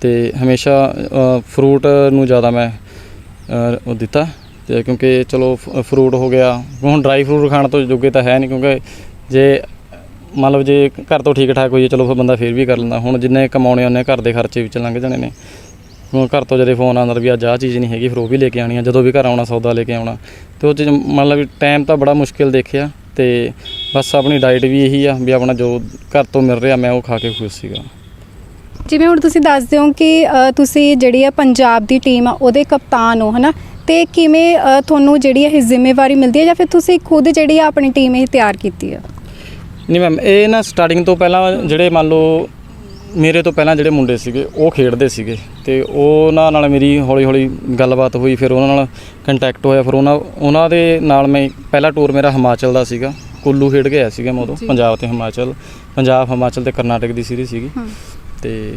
ਤੇ ਹਮੇਸ਼ਾ ਫਰੂਟ ਨੂੰ ਜ਼ਿਆਦਾ ਮੈਂ ਉਹ ਦਿੱਤਾ। ਤੇ ਕਿਉਂਕਿ ਚਲੋ ਫਰੂਟ ਹੋ ਗਿਆ। ਹੁਣ ਡਰਾਈ ਫਰੂਟ ਖਾਣ ਤੋਂ ਜੋਗੇ ਤਾਂ ਹੈ ਨਹੀਂ, ਕਿਉਂਕਿ ਜੇ, ਮੰਨ ਲਓ ਜੇ ਘਰ ਤੋਂ ਠੀਕ ਠਾਕ ਹੋਈਏ, ਚਲੋ ਫਿਰ ਬੰਦਾ ਫੇਰ ਵੀ ਕਰ ਲੈਂਦਾ। ਹੁਣ ਜਿੰਨੇ ਕਮਾਉਣੇ ਉਹਨੇ ਘਰ ਦੇ ਖਰਚੇ ਵਿੱਚ ਲੰਘ ਜਾਣੇ ਨੇ। ਹੁਣ ਘਰ ਤੋਂ ਜਦੇ ਫੋਨ ਆਉਂਦਾ ਵੀ ਅੱਜ ਆਹ ਚੀਜ਼ ਨਹੀਂ ਹੈਗੀ, ਫਿਰ ਉਹ ਵੀ ਲੈ ਕੇ ਆਉਣੀ ਆ। ਜਦੋਂ ਵੀ ਘਰ ਆਉਣਾ, ਸੌਦਾ ਲੈ ਕੇ ਆਉਣਾ। ਤੇ ਉਹ ਚੀਜ਼ ਮੰਨ ਲਓ ਵੀ ਟਾਈਮ ਤਾਂ ਬੜਾ ਮੁਸ਼ਕਿਲ ਦੇਖਿਆ। ਤੇ ਬਸ ਆਪਣੀ ਡਾਈਟ ਵੀ ਇਹੀ ਆ ਵੀ ਆਪਣਾ ਜੋ ਘਰ ਤੋਂ ਮਿਲ ਰਿਹਾ ਮੈਂ ਉਹ ਖਾ ਕੇ ਖੁਸ਼ ਸੀਗਾ। ਜਿਵੇਂ ਹੁਣ ਤੁਸੀਂ ਦੱਸਦੇ ਹੋ ਕਿ ਅ, ਤੁਸੀਂ ਜਿਹੜੀ ਆ ਪੰਜਾਬ ਦੀ ਟੀਮ ਆ ਉਹਦੇ ਕਪਤਾਨ ਹੋ ਹਨਾ? ਤੇ ਕਿਵੇਂ ਅ, ਤੁਹਾਨੂੰ ਜਿਹੜੀ ਇਹ ਜ਼ਿੰਮੇਵਾਰੀ ਮਿਲਦੀ ਹੈ ਜਾਂ ਫਿਰ ਤੁਸੀਂ ਖੁਦ ਜਿਹੜੀ ਆ ਆਪਣੀ ਟੀਮ ਇਹ ਤਿਆਰ ਕੀਤੀ ਆ? ਨਹੀਂ ਮੈਮ ਇਹ ਨਾ ਸਟਾਰਟਿੰਗ ਤੋਂ ਪਹਿਲਾਂ ਜਿਹੜੇ ਮੰਨ ਲਓ ਮੇਰੇ ਤੋਂ ਪਹਿਲਾਂ ਜਿਹੜੇ ਮੁੰਡੇ ਸੀਗੇ ਉਹ ਖੇਡਦੇ ਸੀਗੇ ਤੇ ਉਹਨਾਂ ਨਾਲ ਮੇਰੀ ਹੌਲੀ ਹੌਲੀ ਗੱਲਬਾਤ ਹੋਈ ਫਿਰ ਉਹਨਾਂ ਨਾਲ ਕੰਟੈਕਟ ਹੋਇਆ ਫਿਰ ਉਹਨਾਂ ਉਹਨਾਂ ਦੇ ਨਾਲ ਮੈਂ ਪਹਿਲਾ ਟੂਰ ਮੇਰਾ ਹਿਮਾਚਲ ਦਾ ਸੀਗਾ ਕੁੱਲੂ ਖੇਡ ਕੇ ਆਇਆ ਸੀਗਾ ਮੈਂ ਉਦੋਂ। ਪੰਜਾਬ ਤੇ ਹਿਮਾਚਲ ਪੰਜਾਬ ਹਿਮਾਚਲ ਤੇ ਕਰਨਾਟਕ ਦੀ ਸੀਰੀਜ਼ ਸੀਗੀ। ਤੇ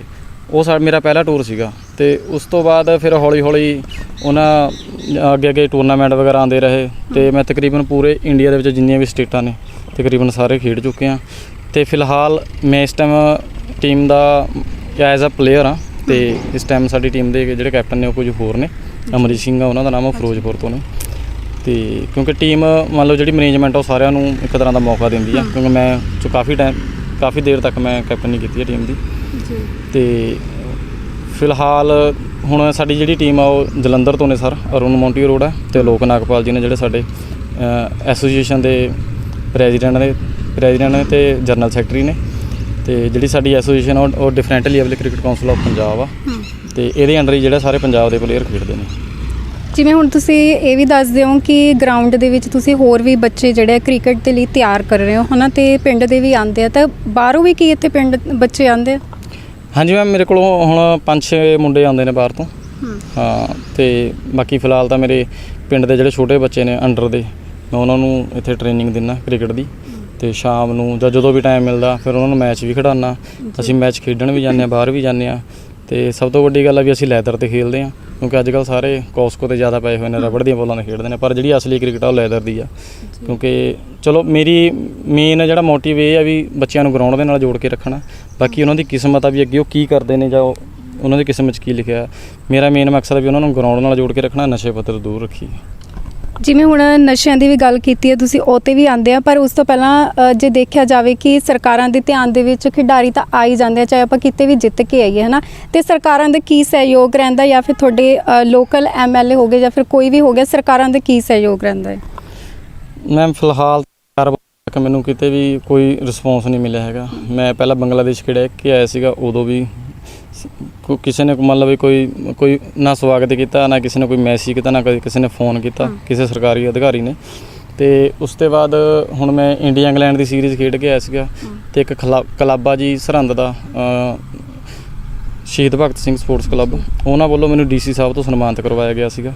ਉਹ ਸਾ ਮੇਰਾ ਪਹਿਲਾ ਟੂਰ ਸੀਗਾ ਤੇ ਉਸ ਤੋਂ ਬਾਅਦ ਫਿਰ ਹੌਲੀ ਹੌਲੀ ਉਹਨਾਂ ਅੱਗੇ ਅੱਗੇ ਟੂਰਨਾਮੈਂਟ ਵਗੈਰਾ ਆਉਂਦੇ ਰਹੇ ਤੇ ਮੈਂ ਤਕਰੀਬਨ ਪੂਰੇ ਇੰਡੀਆ ਦੇ ਵਿੱਚ ਜਿੰਨੀਆਂ ਵੀ ਸਟੇਟਾਂ ਨੇ ਤਕਰੀਬਨ ਸਾਰੇ ਖੇਡ ਚੁੱਕੇ ਆ ਤੇ ਫਿਲਹਾਲ ਮੈਂ ਇਸ ਟਾਈਮ ਟੀਮ ਦਾ ਐਜ਼ ਅ ਪਲੇਅਰ ਆ ਤੇ ਇਸ ਟਾਈਮ ਸਾਡੀ ਟੀਮ ਦੇ ਜਿਹੜੇ ਕੈਪਟਨ ਨੇ ਉਹ ਕੁਝ ਹੋਰ ਨੇ। ਅਮਰੀਤ ਸਿੰਘ ਆ ਉਹਨਾਂ ਦਾ ਨਾਮ ਆ ਫਿਰੋਜ਼ਪੁਰ ਤੋਂ ਨੇ। ਤੇ ਕਿਉਂਕਿ ਟੀਮ ਮੰਨ ਲਓ ਜਿਹੜੀ ਮੈਨੇਜਮੈਂਟ ਆ ਉਹ ਸਾਰਿਆਂ ਨੂੰ ਇੱਕ ਤਰ੍ਹਾਂ ਦਾ ਮੌਕਾ ਦਿੰਦੀ ਆ। ਕਿਉਂਕਿ ਮੈਂ ਜੋ ਕਾਫੀ ਟਾਈਮ ਕਾਫੀ ਦੇਰ ਤੱਕ ਮੈਂ ਕੈਪਟਨੀ ਕੀਤੀ ਹੈ ਟੀਮ ਦੀ। ਜੀ। ਤੇ ਫਿਲਹਾਲ ਹੁਣ ਸਾਡੀ ਜਿਹੜੀ ਟੀਮ ਆ ਉਹ ਜਲੰਧਰ ਤੋਂ ਨੇ ਸਰ ਅਰੁਣ ਮੌਂਟੀ ਅਰੋੜਾ ਤੇ ਲੋਕ ਨਾਗਪਾਲ ਜੀ ਨੇ ਜਿਹੜੇ ਸਾਡੇ ਐਸੋਸੀਏਸ਼ਨ ਦੇ ਪ੍ਰੈਜ਼ੀਡੈਂਟ ਨੇ ਪ੍ਰੈਜ਼ੀਡੈਂਟ ਨੇ ਤੇ ਜਨਰਲ ਸੈਕਟਰੀ ਨੇ। ਤੇ ਜਿਹੜੀ ਸਾਡੀ ਐਸੋਸੀਏਸ਼ਨ ਆ ਉਹ- different level cricket council of Punjab ਆ। ਤੇ ਇਹਦੇ ਅੰਡਰ ਹੀ ਜਿਹੜੇ ਸਾਰੇ ਪੰਜਾਬ ਦੇ ਪਲੇਅਰ ਖੇਡਦੇ ਨੇ। ਜਿਵੇਂ ਹੁਣ ਤੁਸੀਂ ਇਹ ਵੀ ਦੱਸਦੇ ਹੋ ਕਿ ਗਰਾਊਂਡ ਦੇ ਵਿੱਚ ਤੁਸੀਂ ਹੋਰ ਵੀ ਬੱਚੇ ਜਿਹੜੇ ਕ੍ਰਿਕਟ ਦੇ ਲਈ ਤਿਆਰ ਕਰ ਰਹੇ ਹੋ ਹਨਾ? ਤੇ ਪਿੰਡ ਦੇ ਵੀ ਆਉਂਦੇ ਆ ਤਾਂ ਬਾਹਰੋਂ ਵੀ ਕੀ ਇੱਥੇ ਪਿੰਡ ਬੱਚੇ ਆਉਂਦੇ ਆ? ਹਾਂਜੀ ਮੈਮ ਮੇਰੇ ਕੋਲ ਹੁਣ 5-6 ਮੁੰਡੇ ਆਉਂਦੇ ਨੇ ਬਾਹਰ ਤੋਂ। ਹਾਂ। ਤੇ ਬਾਕੀ ਫਿਲਹਾਲ ਤਾਂ ਮੇਰੇ ਪਿੰਡ ਦੇ ਜਿਹੜੇ ਛੋਟੇ ਬੱਚੇ ਨੇ ਅੰਡਰ ਦੇ ਮੈਂ ਉਹਨਾਂ ਨੂੰ ਇੱਥੇ ਟ੍ਰੇਨਿੰਗ ਦਿੰਦਾ ਕ੍ਰਿਕਟ ਦੀ। ਤੇ ਸ਼ਾਮ ਨੂੰ ਜਾਂ ਜਦੋਂ ਵੀ ਟਾਈਮ ਮਿਲਦਾ ਫਿਰ ਉਹਨਾਂ ਨੂੰ ਮੈਚ ਵੀ ਖਿਡਾਉਣਾ ਅਸੀਂ ਮੈਚ ਖੇਡਣ ਵੀ ਜਾਂਦੇ ਆ ਬਾਹਰ ਵੀ ਜਾਂਦੇ ਆ ਤੇ ਸਭ ਤੋਂ ਵੱਡੀ ਗੱਲ ਆ ਵੀ ਅਸੀਂ ਲੈਦਰ ਤੇ ਖੇਡਦੇ ਆ ਕਿਉਂਕਿ ਅੱਜ ਕੱਲ ਸਾਰੇ ਕੋਸਕੋ ਤੇ ਜ਼ਿਆਦਾ ਪਏ ਹੋਏ ਨੇ ਰਬੜ ਦੀਆਂ ਬੋਲਾਂ ਤੇ ਖੇਡਦੇ ਨੇ ਪਰ ਜਿਹੜੀ ਅਸਲੀ ਕ੍ਰਿਕਟ ਆ ਉਹ ਲੈਦਰ ਦੀ ਆ। ਕਿਉਂਕਿ ਚਲੋ ਮੇਰੀ ਮੇਨ ਜਿਹੜਾ ਮੋਟਿਵ ਇਹ ਆ ਵੀ ਬੱਚਿਆਂ ਨੂੰ ਗਰਾਊਂਡ ਦੇ ਨਾਲ ਜੋੜ ਕੇ ਰੱਖਣਾ। ਬਾਕੀ ਉਹਨਾਂ ਦੀ ਕਿਸਮਤ ਆ ਵੀ ਅੱਗੇ ਉਹ ਕੀ ਕਰਦੇ ਨੇ ਜਾਂ ਉਹ- ਉਹਨਾਂ ਦੀ ਕਿਸਮਤ 'ਚ ਕੀ ਲਿਖਿਆ। ਮੇਰਾ ਮੇਨ ਮਕਸਦ ਵੀ ਉਹਨਾਂ ਨੂੰ ਗਰਾਊਂਡ ਨਾਲ ਜੋੜ ਕੇ ਰੱਖਣਾ ਨਸ਼ੇ ਪੱਤੇ ਤੋਂ ਦੂਰ ਰੱਖੀਏ। ਜਿਵੇਂ ਹੁਣ ਨਸ਼ਿਆਂ ਦੀ ਵੀ ਗੱਲ ਕੀਤੀ ਹੈ, ਤੁਸੀਂ ਉਹ ਤੇ ਵੀ ਆਉਂਦੇ ਆ, ਪਰ ਉਸ ਤੋਂ ਪਹਿਲਾਂ ਜੇ ਦੇਖਿਆ ਜਾਵੇ ਕਿ ਸਰਕਾਰਾਂ ਦੇ ਧਿਆਨ ਦੇ ਵਿੱਚ ਖਿਡਾਰੀ ਤਾਂ ਆ ਹੀ ਜਾਂਦੇ ਆ, ਚਾਹੇ ਆਪਾਂ ਕਿਤੇ ਵੀ ਜਿੱਤ ਕੇ ਆਈਏ, ਹਨਾ? ਤੇ ਸਰਕਾਰਾਂ ਦਾ ਕੀ ਸਹਿਯੋਗ ਰਹਿੰਦਾ ਜਾਂ ਫਿਰ ਤੁਹਾਡੇ ਲੋਕਲ ਐਮਐਲਏ ਹੋਗੇ ਜਾਂ ਫਿਰ ਕੋਈ ਵੀ ਹੋ ਗਿਆ, ਸਰਕਾਰਾਂ ਦਾ ਕੀ ਸਹਿਯੋਗ ਰਹਿੰਦਾ ਹੈ? ਮੈਮ ਫਿਲਹਾਲ ਤੱਕ ਮੈਨੂੰ ਕਿਤੇ ਵੀ ਕੋਈ ਰਿਸਪੌਂਸ ਨਹੀਂ ਮਿਲਿਆ ਹੈਗਾ। ਮੈਂ ਪਹਿਲਾਂ ਬੰਗਲਾਦੇਸ਼ ਕਿਹੜਾ ਕੇ ਆਇਆ ਸੀਗਾ, ਉਦੋਂ ਵੀ ਕੋ- ਕਿਸੇ ਨੇ ਮੰਨ ਲਓ ਵੀ ਕੋਈ ਕੋਈ ਨਾ ਸਵਾਗਤ ਕੀਤਾ ਨਾ ਕਿਸੇ ਨੇ ਕੋਈ ਮੈਸੇਜ ਕੀਤਾ ਨਾ ਕਦੇ ਕਿਸੇ ਨੇ ਫੋਨ ਕੀਤਾ ਕਿਸੇ ਸਰਕਾਰੀ ਅਧਿਕਾਰੀ ਨੇ। ਤੇ ਉਸ ਤੋਂ ਬਾਅਦ ਹੁਣ ਮੈਂ ਇੰਡੀਆ ਇੰਗਲੈਂਡ ਦੀ ਸੀਰੀਜ਼ ਖੇਡ ਕੇ ਆਇਆ ਸੀਗਾ ਤੇ ਇੱਕ ਖਲਾ- ਕਲਾਬਾ ਜੀ ਸਰਹੰਦ ਦਾ ਅ, ਸ਼ਹੀਦ ਭਗਤ ਸਿੰਘ ਸਪੋਰਟਸ ਕਲੱਬ ਉਹਨਾਂ ਵੱਲੋਂ ਮੈਨੂੰ ਡੀਸੀ ਸਾਹਿਬ ਤੋਂ ਸਨਮਾਨਿਤ ਕਰਵਾਇਆ ਗਿਆ ਸੀਗਾ।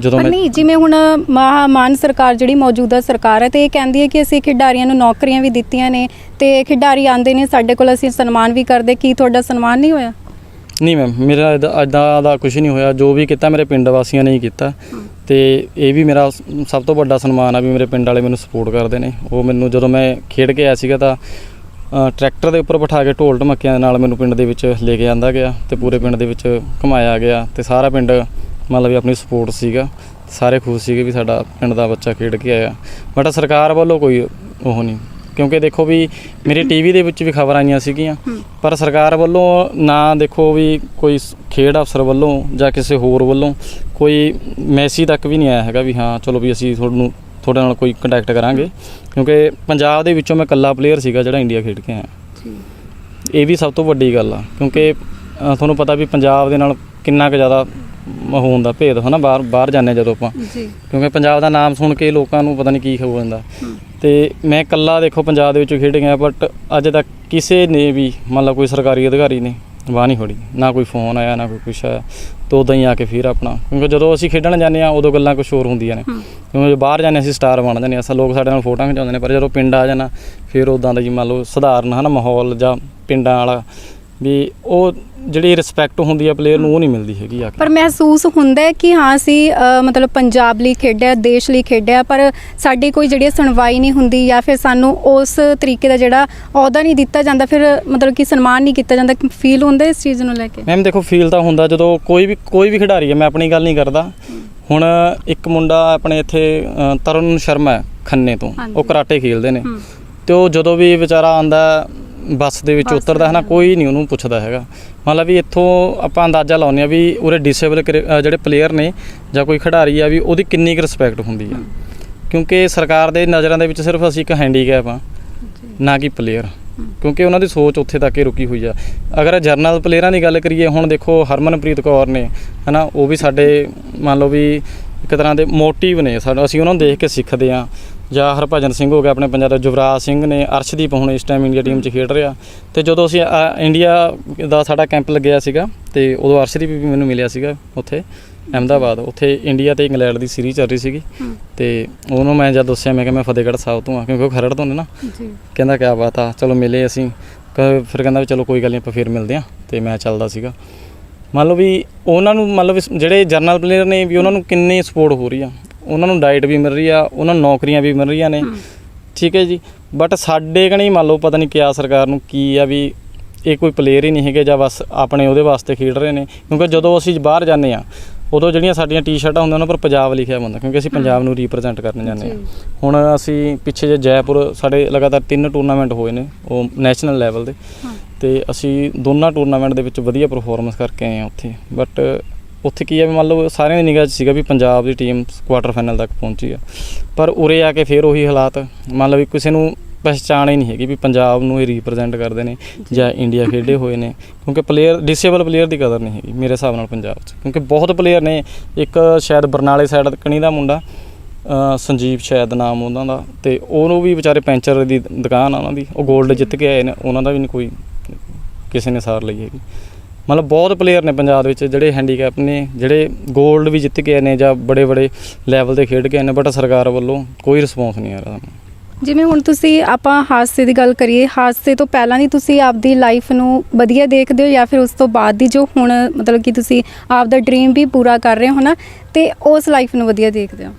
ਜਦੋਂ ਪਰ ਮੈਂ ਨਹੀਂ ਜਿਵੇਂ ਹੁਣ ਮਹਾ- ਮਾਨ ਸਰਕਾਰ ਜਿਹੜੀ ਮੌਜੂਦਾ ਸਰਕਾਰ ਹੈ ਤੇ ਇਹ ਕਹਿੰਦੀ ਹੈ ਕਿ ਅਸੀਂ ਖਿਡਾਰੀਆਂ ਨੂੰ ਨੌਕਰੀਆਂ ਵੀ ਦਿੱਤੀਆਂ ਨੇ ਤੇ ਖਿਡਾਰੀ ਆਂਦੇ ਨੇ ਸਾਡੇ ਕੋਲ ਅਸੀਂ ਸਨਮਾਨ ਵੀ ਕਰਦੇ ਕੀ ਤੁਹਾਡਾ ਸਨਮਾਨ ਨਹੀਂ ਹੋਇਆ? ਨਹੀਂ ਮੈਮ ਮੇਰਾ ਇਦਾਂ ਦਾ ਕੁਝ ਨਹੀਂ ਹੋਇਆ, ਜੋ ਵੀ ਕੀਤਾ ਮੇਰੇ ਪਿੰਡ ਵਾਸੀਆਂ ਨੇ ਹੀ ਕੀਤਾ। ਤੇ ਇਹ ਵੀ ਮੇਰਾ ਸਭ ਤੋਂ ਵੱਡਾ ਸਨਮਾਨ ਆ ਵੀ ਮੇਰੇ ਪਿੰਡ ਵਾਲੇ ਮੈਨੂੰ ਸਪੋਰਟ ਕਰਦੇ ਨੇ। ਉਹ ਮੈਨੂੰ ਜਦੋਂ ਮੈਂ ਖੇਡ ਕੇ ਆਇਆ ਸੀਗਾ ਤਾਂ ਟਰੈਕਟਰ ਦੇ ਉੱਪਰ ਬਿਠਾ ਕੇ ਢੋਲ ਢਮੱਕਿਆਂ ਦੇ ਨਾਲ ਮੈਨੂੰ ਪਿੰਡ ਦੇ ਵਿੱਚ ਲੈ ਕੇ ਜਾਂਦਾ ਗਿਆ ਤੇ ਪੂਰੇ ਪਿੰਡ ਦੇ ਵਿੱਚ ਘੁਮਾਇਆ ਗਿਆ ਤੇ ਸਾਰਾ ਪਿੰਡ ਮਤਲਬ ਵੀ ਆਪਣੀ ਸਪੋਰਟ ਸੀਗਾ। ਸਾਰੇ ਖੁਸ਼ ਸੀਗੇ ਵੀ ਸਾਡਾ ਪਿੰਡ ਦਾ ਬੱਚਾ ਖੇਡ ਕੇ ਆਇਆ। ਬਟ ਸਰਕਾਰ ਵੱਲੋਂ ਕੋਈ ਉਹ ਨਹੀਂ। ਕਿਉਂਕਿ ਦੇਖੋ ਵੀ ਮੇਰੇ ਟੀਵੀ ਦੇ ਵਿੱਚ ਵੀ ਖਬਰਾਂ ਆਈਆਂ ਸੀਗੀਆਂ। ਪਰ ਸਰਕਾਰ ਵੱਲੋਂ ਨਾ ਦੇਖੋ ਵੀ ਕੋਈ ਖੇਡ ਅਫਸਰ ਵੱਲੋਂ ਜਾਂ ਕਿਸੇ ਹੋਰ ਵੱਲੋਂ ਕੋਈ ਮੈਸੇਜ ਤੱਕ ਵੀ ਨਹੀਂ ਆਇਆ ਹੈਗਾ ਵੀ ਹਾਂ ਚਲੋ ਵੀ ਅਸੀਂ ਤੁਹਾਨੂੰ ਤੁਹਾਡੇ ਨਾਲ ਕੋਈ ਕੰਟੈਕਟ ਕਰਾਂਗੇ। ਕਿਉਂਕਿ ਪੰਜਾਬ ਦੇ ਵਿੱਚੋਂ ਮੈਂ ਇਕੱਲਾ ਪਲੇਅਰ ਸੀਗਾ ਜਿਹੜਾ ਇੰਡੀਆ ਖੇਡ ਕੇ ਆਇਆ। ਇਹ ਵੀ ਸਭ ਤੋਂ ਵੱਡੀ ਗੱਲ ਆ। ਕਿਉਂਕਿ ਤੁਹਾਨੂੰ ਪਤਾ ਵੀ ਪੰਜਾਬ ਦੇ ਨਾਲ ਕਿੰਨਾ ਕੁ ਜ਼ਿਆਦਾ ਉਹ ਹੁੰਦਾ ਭੇਦ ਹਨਾ ਬਾਹਰ ਬਾਹਰ ਜਾਂਦੇ ਜਦੋਂ ਆਪਾਂ। ਜੀ। ਕਿਉਂਕਿ ਪੰਜਾਬ ਦਾ ਨਾਮ ਸੁਣ ਕੇ ਲੋਕਾਂ ਨੂੰ ਪਤਾ ਨਹੀਂ ਕੀ ਹੋ। ਜਾਂਦਾ ਤੇ ਮੈਂ ਇਕੱਲਾ ਦੇਖੋ ਪੰਜਾਬ ਦੇ ਵਿੱਚੋਂ ਖੇਡ ਗਿਆ ਬਟ ਅੱਜ ਤੱਕ ਕਿਸੇ ਨੇ ਵੀ ਮੰਨ ਲਓ ਕੋਈ ਸਰਕਾਰੀ ਅਧਿਕਾਰੀ ਨੇ ਵਾਹ ਨਹੀਂ ਫੜੀ ਨਾ ਕੋਈ ਫੋਨ ਆਇਆ ਨਾ ਕੋਈ ਕੁਛ ਆਇਆ ਤੇ ਉਦਾਂ ਹੀ ਆ ਕੇ ਫਿਰ ਆਪਣਾ ਕਿਉਂਕਿ ਜਦੋਂ ਅਸੀਂ ਖੇਡਣ ਜਾਂਦੇ ਆ ਉਦੋਂ ਗੱਲਾਂ ਕੁਝ ਹੋਰ ਹੁੰਦੀਆਂ ਨੇ। ਕਿਉਂਕਿ ਜਦੋਂ ਬਾਹਰ ਜਾਂਦੇ ਅਸੀਂ ਸਟਾਰ ਬਣ ਜਾਂਦੇ ਆ ਅਸਾਂ ਲੋਕ ਸਾਡੇ ਨਾਲ ਫੋਟੋਆਂ ਖਿਚਾਉਂਦੇ ਨੇ ਪਰ ਜਦੋਂ ਪਿੰਡ ਆ ਜਾਣਾ ਫਿਰ ਉਦਾਂ ਦਾ ਜੀ ਮੰਨ ਲਓ ਸਧਾਰਨ ਹਨਾ ਮਾਹੌਲ ਜਾਂ ਪਿੰਡਾਂ ਵਾਲਾ ਵੀ ਉਹ ਜਿਹੜੀ ਰਿਸਪੈਕਟ ਹੁੰਦੀ ਆ ਪਲੇਅਰ ਨੂੰ ਉਹ ਨਹੀਂ ਮਿਲਦੀ ਹੈਗੀ ਆ ਪਰ ਮਹਿਸੂਸ ਹੁੰਦਾ ਹੈ ਕਿ ਹਾਂ ਅਸੀਂ ਅ, ਮਤਲਬ ਪੰਜਾਬ ਲਈ ਖੇਡਿਆ ਦੇਸ਼ ਲਈ ਖੇਡਿਆ ਪਰ ਸਾਡੀ ਕੋਈ ਜਿਹੜੀ ਸੁਣਵਾਈ ਨਹੀਂ ਹੁੰਦੀ ਜਾਂ ਫਿਰ ਸਾਨੂੰ ਉਸ ਤਰੀਕੇ ਦਾ ਜਿਹੜਾ ਅਹੁਦਾ ਨਹੀਂ ਦਿੱਤਾ ਜਾਂਦਾ ਫਿਰ ਮਤਲਬ ਕਿ ਸਨਮਾਨ ਨਹੀਂ ਕੀਤਾ ਜਾਂਦਾ। ਫੀਲ ਹੁੰਦਾ ਇਸ ਚੀਜ਼ ਨੂੰ ਲੈ ਕੇ? ਮੈਮ ਦੇਖੋ ਫੀਲ ਤਾਂ ਹੁੰਦਾ ਜਦੋਂ ਕੋਈ ਵੀ ਕੋਈ ਵੀ ਖਿਡਾਰੀ ਹੈ ਮੈਂ ਆਪਣੀ ਗੱਲ ਨਹੀਂ ਕਰਦਾ। ਹੁਣ ਇੱਕ ਮੁੰਡਾ ਆਪਣੇ ਇੱਥੇ ਅ, ਤਰਨ ਸ਼ਰਮਾ ਹੈ, ਖੰਨੇ ਤੋਂ। ਹਾਂਜੀ। ਉਹ ਕਰਾਟੇ ਖੇਡਦੇ ਨੇ। ਹੂੰ। ਤੇ ਉਹ ਜਦੋਂ ਵੀ ਵਿਚਾਰਾ ਆਂਦਾ ਬੱਸ ਦੇ ਵਿੱਚ ਉਤਰਦਾ ਹੈ ਨਾ ਕੋਈ ਨਹੀਂ ਉਹਨੂੰ ਪੁੱਛਦਾ ਹੈਗਾ। ਮਤਲਬ ਵੀ ਇੱਥੋਂ ਆਪਾਂ ਅੰਦਾਜ਼ਾ ਲਾਉਂਦੇ ਆ ਵੀ ਉਰੇ ਡਿਸੇਬਲ ਜਿਹੜੇ ਪਲੇਅਰ ਨੇ ਜਾਂ ਕੋਈ ਖਿਡਾਰੀ ਆ ਵੀ ਉਹਦੀ ਕਿੰਨੀ ਕੁ ਰਿਸਪੈਕਟ ਹੁੰਦੀ ਆ। ਕਿਉਂਕਿ ਸਰਕਾਰ ਦੇ ਨਜ਼ਰਾਂ ਦੇ ਵਿੱਚ ਸਿਰਫ ਅਸੀਂ ਇੱਕ ਹੈਂਡੀਕੈਪ ਆ ਨਾ ਕਿ ਪਲੇਅਰ ਕਿਉਂਕਿ ਉਹਨਾਂ ਦੀ ਸੋਚ ਉੱਥੇ ਤੱਕ ਹੀ ਰੁਕੀ ਹੋਈ ਆ। ਅਗਰ ਜਰਨਲ ਪਲੇਅਰਾਂ ਦੀ ਗੱਲ ਕਰੀਏ ਹੁਣ ਦੇਖੋ ਹਰਮਨਪ੍ਰੀਤ ਕੌਰ ਨੇ ਹਨਾ ਉਹ ਵੀ ਸਾਡੇ ਮੰਨ ਲਓ ਵੀ ਇੱਕ ਤਰ੍ਹਾਂ ਦੇ ਮੋਟਿਵ ਨੇ ਸਾਡਾ ਅਸੀਂ ਉਹਨਾਂ ਨੂੰ ਦੇਖ ਕੇ ਸਿੱਖਦੇ ਆ ਜਾਂ ਹਰਭਜਨ ਸਿੰਘ ਹੋ ਗਿਆ ਆਪਣੇ ਪੰਜਾਬ ਦਾ ਯੁਵਰਾਜ ਸਿੰਘ ਨੇ ਅਰਸ਼ਦੀਪ ਹੁਣ ਇਸ ਟਾਈਮ ਇੰਡੀਆ ਟੀਮ 'ਚ ਖੇਡ ਰਿਹਾ। ਤੇ ਜਦੋਂ ਅਸੀਂ ਇੰਡੀਆ ਦਾ ਸਾਡਾ ਕੈਂਪ ਲੱਗਿਆ ਸੀਗਾ ਤੇ ਉਦੋਂ ਅਰਸ਼ਦੀਪ ਵੀ ਮੈਨੂੰ ਮਿਲਿਆ ਸੀਗਾ ਉੱਥੇ ਅਹਿਮਦਾਬਾਦ। ਉੱਥੇ ਇੰਡੀਆ ਤੇ ਇੰਗਲੈਂਡ ਦੀ ਸੀਰੀਜ਼ ਚੱਲ ਰਹੀ ਸੀਗੀ। ਤੇ ਉਹਨੂੰ ਮੈਂ ਜਦ ਦੱਸਿਆ ਮੈਂ ਕਿ ਮੈਂ ਫਤਿਹਗੜ੍ਹ ਸਾਹਿਬ ਤੋਂ ਆ ਕਿਉਂਕਿ ਉਹ ਖਰੜ ਤੋਂ ਨੇ ਨਾ। ਜੀ। ਕਹਿੰਦਾ ਕਿਆ ਬਾਤ ਆ ਚਲੋ ਮਿਲੇ ਅਸੀਂ। ਫਿਰ ਕਹਿੰਦਾ ਵੀ ਚਲੋ ਕੋਈ ਗੱਲ ਨਹੀਂ ਆਪਾਂ ਫਿਰ ਮਿਲਦੇ ਆ ਤੇ ਮੈਂ ਚੱਲਦਾ ਸੀਗਾ। ਮੰਨ ਲਓ ਵੀ ਉਹਨਾਂ ਨੂੰ ਮੰਨ ਲਓ ਵੀ ਜਿਹੜੇ ਜਰਨਲ ਪਲੇਅਰ ਨੇ ਵੀ ਉਹਨਾਂ ਨੂੰ ਕਿੰਨੀ ਸਪੋਰਟ ਹੋ ਰਹੀ ਆ। ਉਹਨਾਂ ਨੂੰ ਡਾਈਟ ਵੀ ਮਿਲ ਰਹੀ ਆ ਉਹਨਾਂ ਨੂੰ ਨੌਕਰੀਆਂ ਵੀ ਮਿਲ ਰਹੀਆਂ ਨੇ। ਠੀਕ ਹੈ ਜੀ। ਬਟ ਸਾਡੇ ਕਣੀ ਮੰਨ ਲਓ ਪਤਾ ਨਹੀਂ ਕਿਆ ਸਰਕਾਰ ਨੂੰ ਕੀ ਆ ਵੀ ਇਹ ਕੋਈ ਪਲੇਅਰ ਹੀ ਨਹੀਂ ਹੈਗੇ ਜਾਂ ਬਸ ਆਪਣੇ ਉਹਦੇ ਵਾਸਤੇ ਖੇਡ ਰਹੇ ਨੇ। ਕਿਉਂਕਿ ਜਦੋਂ ਅਸੀਂ ਬਾਹਰ ਜਾਂਦੇ ਆ ਉਦੋਂ ਜਿਹੜੀਆਂ ਸਾਡੀਆਂ ਟੀ-ਸ਼ਰਟਾਂ ਹੁੰਦੀਆਂ ਉਹਨਾਂ ਪਰ ਪੰਜਾਬ ਲਿਖਿਆ ਹੁੰਦਾ ਕਿਉਂਕਿ ਅਸੀਂ ਪੰਜਾਬ ਨੂੰ ਰਿਪਰੈਜ਼ੈਂਟ ਕਰਨ ਜਾਂਦੇ ਆ। ਹੁਣ ਅਸੀਂ ਪਿੱਛੇ ਜੇ ਜੈਪੁਰ ਸਾਡੇ ਲਗਾਤਾਰ ਤਿੰਨ ਟੂਰਨਾਮੈਂਟ ਹੋਏ ਨੇ ਉਹ ਨੈਸ਼ਨਲ ਲੈਵਲ ਦੇ। ਤੇ ਅਸੀਂ ਦੋਨਾਂ ਟੂਰਨਾਮੈਂਟ ਦੇ ਵਿੱਚ ਵਧੀਆ ਪਰਫਾਰਮੈਂਸ ਕਰਕੇ ਆਏ ਆ ਉੱਥੇ। ਬਟ ਉੱਥੇ ਕੀ ਹੈ ਵੀ ਮੰਨ ਲਓ ਸਾਰਿਆਂ ਦੀ ਨਿਗਾਹ 'ਚ ਸੀਗਾ ਵੀ ਪੰਜਾਬ ਦੀ ਟੀਮ ਕੁਆਟਰ ਫਾਈਨਲ ਤੱਕ ਪਹੁੰਚੀ ਆ। ਪਰ ਉਰੇ ਆ ਕੇ ਫੇਰ ਉਹੀ ਹਾਲਾਤ ਮੰਨ ਲਓ ਵੀ ਕਿਸੇ ਨੂੰ ਪਹਿਚਾਣ ਹੀ ਨਹੀਂ ਹੈਗੀ ਵੀ ਪੰਜਾਬ ਨੂੰ ਇਹ ਰਿਪਰੈਜ਼ੈਂਟ ਕਰਦੇ ਨੇ ਜਾਂ। ਇੰਡੀਆ ਖੇਡੇ ਹੋਏ ਨੇ। ਕਿਉਂਕਿ ਪਲੇਅਰ ਡਿਸੇਬਲ ਪਲੇਅਰ ਦੀ ਕਦਰ ਨਹੀਂ ਹੈਗੀ ਮੇਰੇ ਹਿਸਾਬ ਨਾਲ ਪੰਜਾਬ 'ਚ। ਕਿਉਂਕਿ ਬਹੁਤ ਪਲੇਅਰ ਨੇ ਇੱਕ ਸ਼ਾਇਦ ਬਰਨਾਲੇ ਸਾਈਡ ਕਣੀ ਦਾ ਮੁੰਡਾ ਸੰਜੀਵ ਸ਼ਾਇਦ ਨਾਮ ਉਹਨਾਂ ਦਾ ਤੇ ਉਹਨੂੰ ਵੀ ਵਿਚਾਰੇ ਪੈਂਚਰ ਦੀ ਦੁਕਾਨ ਆ ਉਹਨਾਂ ਦੀ ਉਹ 골ਡ ਜਿੱਤ ਕੇ ਆਏ ਨੇ ਉਹਨਾਂ ਦਾ ਵੀ ਨਹੀਂ ਕੋਈ ਕਿਸੇ ਨੇ ਸਾਰ ਲਈ ਹੈਗੀ। ਮਤਲਬ ਬਹੁਤ ਪਲੇਅਰ ਨੇ ਪੰਜਾਬ ਦੇ ਵਿੱਚ ਜਿਹੜੇ ਹੈਂਡੀਕੈਪ ਨੇ ਜਿਹੜੇ 골ਡ ਵੀ ਜਿੱਤ ਕੇ ਆਏ ਨੇ ਜਾਂ ਬੜੇ ਬੜੇ ਲੈਵਲ ਤੇ ਖੇਡ ਕੇ ਆਏ ਨੇ ਬਟ ਸਰਕਾਰ ਵੱਲੋਂ ਕੋਈ ਰਿਸਪੌਂਸ ਨਹੀਂ ਆ ਰਿਹਾ ਸਾਨੂੰ। ਜਿਵੇਂ ਹੁਣ ਤੁਸੀਂ ਆਪਾਂ ਹਾਦਸੇ ਦੀ ਗੱਲ ਕਰੀਏ ਹਾਦਸੇ ਤੋਂ ਪਹਿਲਾਂ ਦੀ ਤੁਸੀਂ ਆਪਦੀ ਲਾਈਫ ਨੂੰ ਵਧੀਆ ਦੇਖਦੇ ਹੋ ਜਾਂ ਫਿਰ ਉਸ ਤੋਂ ਬਾਅਦ ਦੀ ਜੋ ਹੁਣ ਮਤਲਬ ਕਿ ਤੁਸੀਂ ਆਪਦਾ ਡ੍ਰੀਮ ਵੀ ਪੂਰਾ ਕਰ ਰਹੇ ਹੋ ਨਾ ਤੇ ਉਸ ਲਾਈਫ ਨੂੰ ਵਧੀਆ ਦੇਖਦੇ ਹੋ?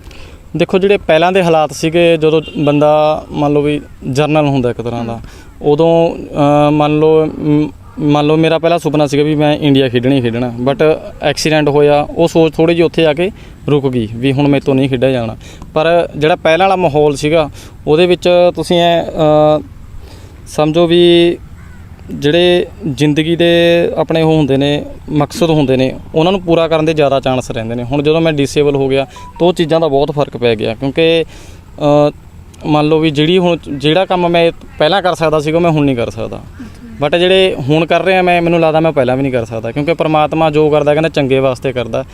ਦੇਖੋ ਜਿਹੜੇ ਪਹਿਲਾਂ ਦੇ ਹਾਲਾਤ ਸੀਗੇ ਜਦੋਂ ਬੰਦਾ ਮੰਨ ਲਓ ਵੀ ਜਰਨਲ ਹੁੰਦਾ ਇੱਕ ਤਰ੍ਹਾਂ ਦਾ ਉਦੋਂ ਮੰਨ ਲਓ ਮੰਨ ਲਓ ਮੇਰਾ ਪਹਿਲਾ ਸੁਪਨਾ ਸੀਗਾ ਵੀ ਮੈਂ ਇੰਡੀਆ ਖੇਡਣਾ ਹੀ ਖੇਡਣਾ ਬਟ ਐਕਸੀਡੈਂਟ ਹੋਇਆ, ਉਹ ਸੋਚ ਥੋੜੀ ਜਿਹੀ ਉੱਥੇ ਆ ਕੇ ਰੁਕ ਗਈ ਵੀ ਹੁਣ ਮੇਰੇ ਤੋਂ ਨਹੀਂ ਖੇਡਿਆ ਜਾਣਾ। ਪਰ ਜਿਹੜਾ ਪਹਿਲਾਂ ਵਾਲਾ ਮਾਹੌਲ ਸੀਗਾ, ਉਹਦੇ ਵਿੱਚ ਤੁਸੀਂ ਐ ਸਮਝੋ ਵੀ ਜਿਹੜੇ ਜ਼ਿੰਦਗੀ ਦੇ ਆਪਣੇ ਉਹ ਹੁੰਦੇ ਨੇ, ਮਕਸਦ ਹੁੰਦੇ ਨੇ, ਉਹਨਾਂ ਨੂੰ ਪੂਰਾ ਕਰਨ ਦੇ ਜ਼ਿਆਦਾ ਚਾਂਸ ਰਹਿੰਦੇ ਨੇ। ਹੁਣ ਜਦੋਂ ਮੈਂ ਡਿਸੇਬਲ ਹੋ ਗਿਆ, ਤਾਂ ਉਹ ਚੀਜ਼ਾਂ ਦਾ ਬਹੁਤ ਫ਼ਰਕ ਪੈ ਗਿਆ, ਕਿਉਂਕਿ ਮੰਨ ਲਓ ਵੀ ਜਿਹੜੀ ਹੁਣ, ਜਿਹੜਾ ਕੰਮ ਮੈਂ ਪਹਿਲਾਂ ਕਰ ਸਕਦਾ ਸੀਗਾ ਮੈਂ ਹੁਣ ਨਹੀਂ ਕਰ ਸਕਦਾ। ਬਟ ਜਿਹੜੇ ਹੁਣ ਕਰ ਰਿਹਾ ਮੈਂ ਮੈਨੂੰ ਲੱਗਦਾ ਮੈਂ ਪਹਿਲਾਂ ਵੀ ਨਹੀਂ ਕਰ ਸਕਦਾ ਕਿਉਂਕਿ ਪ੍ਰਮਾਤਮਾ ਜੋ ਕਰਦਾ ਕਹਿੰਦਾ ਚੰਗੇ ਵਾਸਤੇ ਕਰਦਾ।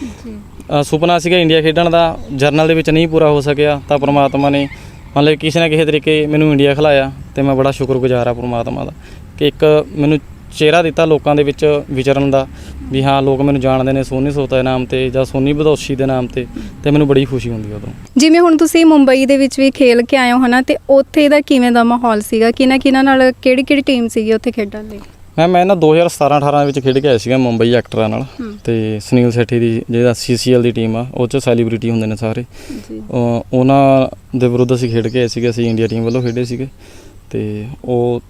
ਸੁਪਨਾ ਸੀਗਾ ਇੰਡੀਆ ਖੇਡਣ ਦਾ ਜਰਨਲ ਦੇ ਵਿੱਚ ਨਹੀਂ ਪੂਰਾ ਹੋ ਸਕਿਆ ਤਾਂ ਪ੍ਰਮਾਤਮਾ ਨੇ ਮੰਨ ਲਓ ਕਿਸੇ ਨਾ ਕਿਸੇ ਤਰੀਕੇ ਮੈਨੂੰ ਇੰਡੀਆ ਖਿਲਾਇਆ ਤੇ ਮੈਂ ਬੜਾ ਸ਼ੁਕਰਗੁਜ਼ਾਰ ਆ ਪ੍ਰਮਾਤਮਾ ਦਾ ਕਿ ਇੱਕ ਮੈਨੂੰ ਚਿਹਰਾ ਦਿੱਤਾ ਲੋਕਾਂ ਦੇ ਵਿੱਚ ਵਿਚਰਨ ਦਾ। ਵੀ ਹਾਂ ਲੋਕ ਮੈਨੂੰ ਜਾਣਦੇ ਨੇ ਸੋਨੀ ਸੋਤਾ ਦੇ ਨਾਮ ਤੇ ਜਾਂ ਸੋਨੀ ਬਦੋਸ਼ੀ ਦੇ ਨਾਮ ਤੇ ਤੇ ਮੈਨੂੰ ਬੜੀ ਖੁਸ਼ੀ ਹੁੰਦੀ ਉਦੋਂ। ਜਿਵੇਂ ਹੁਣ ਤੁਸੀਂ ਮੁੰਬਈ ਦੇ ਵਿੱਚ ਵੀ ਖੇਲ ਕੇ ਆਏ ਹੋ ਹਨਾ ਤੇ ਉੱਥੇ ਦਾ ਕਿਵੇਂ ਦਾ ਮਾਹੌਲ ਸੀਗਾ? ਕਿਹਨਾਂ ਕਿਹਨਾਂ ਨਾਲ ਕਿਹੜੀ ਕਿਹੜੀ ਟੀਮ ਸੀਗੀ ਉੱਥੇ ਖੇਡਣ ਲਈ? ਮੈਂ ਮੈਂ ਨਾ 2017 18 ਵਿੱਚ ਖੇਡ ਕੇ ਆਇਆ ਸੀਗਾ ਮੁੰਬਈ ਐਕਟਰਾਂ ਨਾਲ। ਤੇ ਸੁਨੀਲ ਸੈਠੀ ਦੀ ਜਿਹੜਾ ਸੀਸੀਐਲ ਦੀ ਟੀਮ ਆ ਉਹ ਚ ਸੈਲੀਬ੍ਰਿਟੀ ਹੁੰਦੇ ਨੇ ਸਾਰੇ। ਉਹਨਾਂ ਦੇ ਵਿਰੁੱਧ ਅਸੀਂ ਖੇਡ ਕੇ ਆਏ ਸੀਗੇ ਅਸੀਂ ਇੰਡੀਆ ਟੀਮ ਵੱਲੋਂ ਖੇਡੇ ਸੀਗੇ। ਤੇ ਉਹ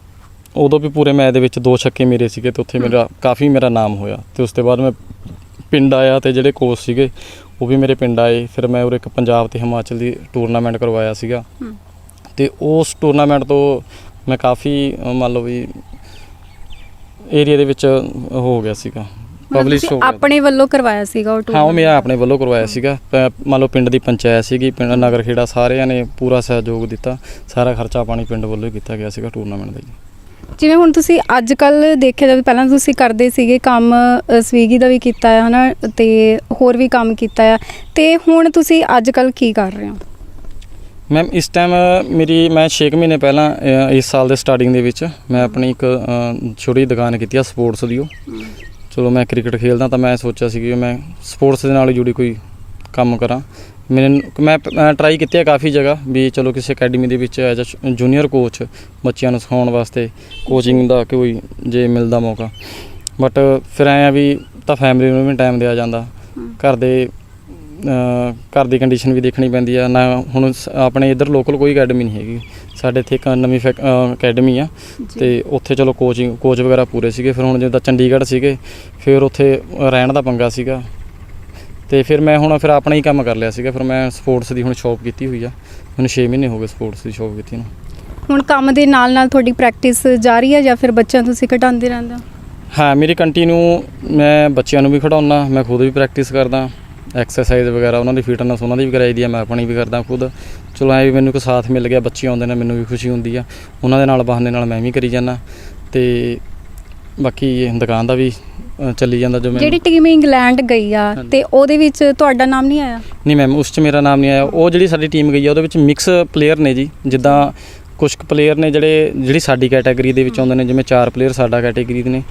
ਉਦੋਂ ਵੀ ਪੂਰੇ ਮੈਚ ਦੇ ਵਿੱਚ ਦੋ ਛੱਕੇ ਮੇਰੇ ਸੀਗੇ ਤੇ ਉੱਥੇ ਮੇਰਾ ਕਾਫੀ ਮੇਰਾ ਨਾਮ ਹੋਇਆ ਤੇ ਉਸ ਤੋਂ ਬਾਅਦ ਮੈਂ ਪਿੰਡ ਆਇਆ ਤੇ ਜਿਹੜੇ ਕੋਚ ਸੀਗੇ ਉਹ ਵੀ ਮੇਰੇ ਪਿੰਡ ਆਏ। ਫਿਰ ਮੈਂ ਉਰੇ ਇੱਕ ਪੰਜਾਬ ਤੇ ਹਿਮਾਚਲ ਦੀ ਟੂਰਨਾਮੈਂਟ ਕਰਵਾਇਆ ਸੀਗਾ। ਤੇ ਉਸ ਟੂਰਨਾਮੈਂਟ ਤੋਂ ਮੈਂ ਕਾਫੀ ਮੰਨ ਲਓ ਵੀ ਏਰੀਆ ਦੇ ਵਿੱਚ ਹੋ ਗਿਆ ਸੀਗਾ। ਪਬਲਿਸ਼ ਹੋ ਗਿਆ। ਆਪਣੇ ਵੱਲੋਂ ਕਰਵਾਇਆ ਸੀਗਾ ਉਹ ਹਾਂ ਉਹ tournament? ਮੈਂ ਆਪਣੇ ਵੱਲੋਂ ਕਰਵਾਇਆ ਸੀਗਾ। ਮੰਨ ਲਓ ਪਿੰਡ ਦੀ ਪੰਚਾਇਤ ਸੀਗੀ ਪਿੰਡ ਨਗਰ ਖੇੜਾ ਸਾਰਿਆਂ ਨੇ ਪੂਰਾ ਸਹਿਯੋਗ ਦਿੱਤਾ। ਸਾਰਾ ਖਰਚਾ ਪਾਣੀ ਪਿੰਡ ਵੱਲੋਂ ਹੀ ਕੀਤਾ ਗਿਆ ਸੀਗਾ ਟੂਰਨਾਮੈਂਟ ਦਾ ਜੀ ਜਿਵੇਂ ਹੁਣ ਤੁਸੀਂ ਅੱਜ ਕੱਲ ਦੇਖਿਆ ਜਾਵੇ, ਪਹਿਲਾਂ ਤੁਸੀਂ ਕਰਦੇ ਸੀਗੇ ਕੰਮ ਸਵੀਗੀ ਦਾ ਵੀ ਕੀਤਾ ਹੈ, ਹਨਾ, ਤੇ ਹੋਰ ਵੀ ਕੰਮ ਕੀਤਾ ਹੈ। ਤੇ ਹੁਣ ਤੁਸੀਂ ਅੱਜ ਕੱਲ ਕੀ ਕਰ ਰਹੇ ਹੋ? ਮੈਮ ਇਸ ਟਾਈਮ ਮੇਰੀ, ਮੈਂ 6 ਮਹੀਨੇ ਪਹਿਲਾਂ ਇਸ ਸਾਲ ਦੇ ਸਟਾਰਟਿੰਗ ਦੇ ਵਿੱਚ ਮੈਂ ਆਪਣੀ ਇੱਕ ਛੋਟੀ ਦੁਕਾਨ ਕੀਤੀ ਆ ਸਪੋਰਟਸ ਦੀ ਉਹ। ਚਲੋ ਮੈਂ ਕ੍ਰਿਕਟ ਖੇਡਦਾ ਤਾਂ ਮੈਂ ਸੋਚਿਆ ਸੀ ਕਿ ਮੈਂ ਸਪੋਰਟਸ ਦੇ ਨਾਲ ਜੁੜੀ ਕੋਈ ਕੰਮ ਕਰਾਂ। ਮੈਨੂੰ ਮੈਂ ਟਰਾਈ ਕੀਤੀ ਹੈ ਕਾਫੀ ਜਗ੍ਹਾ ਵੀ ਚਲੋ ਕਿਸੇ ਅਕੈਡਮੀ ਦੇ ਵਿੱਚ ਐਜ਼ ਅ ਜੂਨੀਅਰ ਕੋਚ ਬੱਚਿਆਂ ਨੂੰ ਸਿਖਾਉਣ ਵਾਸਤੇ ਕੋਚਿੰਗ ਦਾ ਕੋਈ ਜੇ ਮਿਲਦਾ ਮੌਕਾ। ਬਟ ਫਿਰ ਐਂ ਵੀ ਤਾਂ ਫੈਮਿਲੀ ਨੂੰ ਵੀ ਟਾਈਮ ਦਿਆ ਜਾਂਦਾ। ਘਰ ਦੇ ਘਰ ਦੀ ਕੰਡੀਸ਼ਨ ਵੀ ਦੇਖਣੀ ਪੈਂਦੀ ਆ। ਨਾ ਹੁਣ ਆਪਣੇ ਇੱਧਰ ਲੋਕਲ ਕੋਈ ਅਕੈਡਮੀ ਨਹੀਂ ਹੈਗੀ। ਸਾਡੇ ਇੱਥੇ ਇੱਕ ਨਵੀਂ ਅਕੈਡਮੀ ਆ। ਤੇ ਉੱਥੇ ਚਲੋ ਕੋਚਿੰਗ ਕੋਚ ਵਗੈਰਾ ਪੂਰੇ ਸੀਗੇ। ਫਿਰ ਹੁਣ ਜਿੱਦਾਂ ਚੰਡੀਗੜ੍ਹ ਸੀਗੇ ਫਿਰ ਉੱਥੇ ਰਹਿਣ ਦਾ ਪੰਗਾ ਸੀਗਾ। ਤੇ ਫਿਰ ਮੈਂ ਹੁਣ ਫਿਰ ਆਪਣਾ ਹੀ ਕੰਮ ਕਰ ਲਿਆ ਸੀਗਾ ਫਿਰ ਮੈਂ ਸਪੋਰਟਸ ਦੀ ਹੁਣ ਸ਼ਾਪ ਕੀਤੀ ਹੋਈ ਆ। ਮੈਨੂੰ 6 ਮਹੀਨੇ ਹੋ ਗਏ ਸਪੋਰਟਸ ਦੀ ਸ਼ਾਪ ਕੀਤੀ ਨੂੰ। ਹੁਣ ਕੰਮ ਦੇ ਨਾਲ ਨਾਲ ਤੁਹਾਡੀ ਪ੍ਰੈਕਟਿਸ ਜਾਰੀ ਹੈ ਜਾਂ ਫਿਰ ਬੱਚਿਆਂ ਤੁਸੀਂ ਘਟਾਉਂਦੇ ਰਹਿੰਦੇ ਹੋ? ਹਾਂ ਮੇਰੀ ਕੰਟੀਨਿਊ ਮੈਂ ਬੱਚਿਆਂ ਨੂੰ ਵੀ ਖਿਡਾਉਣਾ ਮੈਂ ਖੁਦ ਵੀ ਪ੍ਰੈਕਟਿਸ ਕਰਦਾ। ਐਕਸਰਸਾਈਜ਼ ਵਗੈਰਾ ਉਹਨਾਂ ਦੀ ਫਿਟਨੈਸ ਉਹਨਾਂ ਦੀ ਵੀ ਕਰਾਈ ਦੀ ਆ ਮੈਂ ਆਪਣੀ ਵੀ ਕਰਦਾ ਖੁਦ। ਚਲੋ ਐ ਵੀ ਮੈਨੂੰ ਕੋਈ ਸਾਥ ਮਿਲ ਗਿਆ ਬੱਚੇ ਆਉਂਦੇ ਨੇ ਮੈਨੂੰ ਵੀ ਖੁਸ਼ੀ ਹੁੰਦੀ ਆ। ਉਹਨਾਂ ਦੇ ਨਾਲ ਬਹਾਨੇ ਨਾਲ ਮੈਂ ਵੀ ਕਰੀ ਜਾਂਦਾ। ਤੇ ਬਾਕੀ ਇਹ ਦੁਕਾਨ ਦਾ ਵੀ ਅ, ਚੱਲੀ ਜਾਂਦਾ ਜੋ ਮੈਂ ਜਿਹੜੀ ਟੀਮ ਇੰਗਲੈਂਡ ਗਈ ਆ। ਤੇ ਉਹਦੇ ਵਿੱਚ ਤੁਹਾਡਾ ਨਾਮ ਨਹੀਂ ਆਇਆ? ਨਹੀਂ ਮੈਮ ਉਸ 'ਚ ਮੇਰਾ ਨਾਮ ਨਹੀਂ ਆਇਆ। ਉਹ ਜਿਹੜੀ ਸਾਡੀ ਟੀਮ ਗਈ ਆ ਉਹਦੇ ਵਿੱਚ ਮਿਕਸ ਪਲੇਅਰ ਨੇ ਜੀ। ਜਿੱਦਾਂ ਕੁਝ ਕੁ ਪਲੇਅਰ ਨੇ ਜਿਹੜੇ ਜਿਹੜੀ ਸਾਡੀ ਕੈਟਾਗਰੀ ਦੇ ਵਿੱਚ ਆਉਂਦੇ ਨੇ ਜਿਵੇਂ ਚਾਰ ਪਲੇਅਰ ਸਾਡਾ ਕੈਟਾਗਰੀ ਦੇ ਨੇ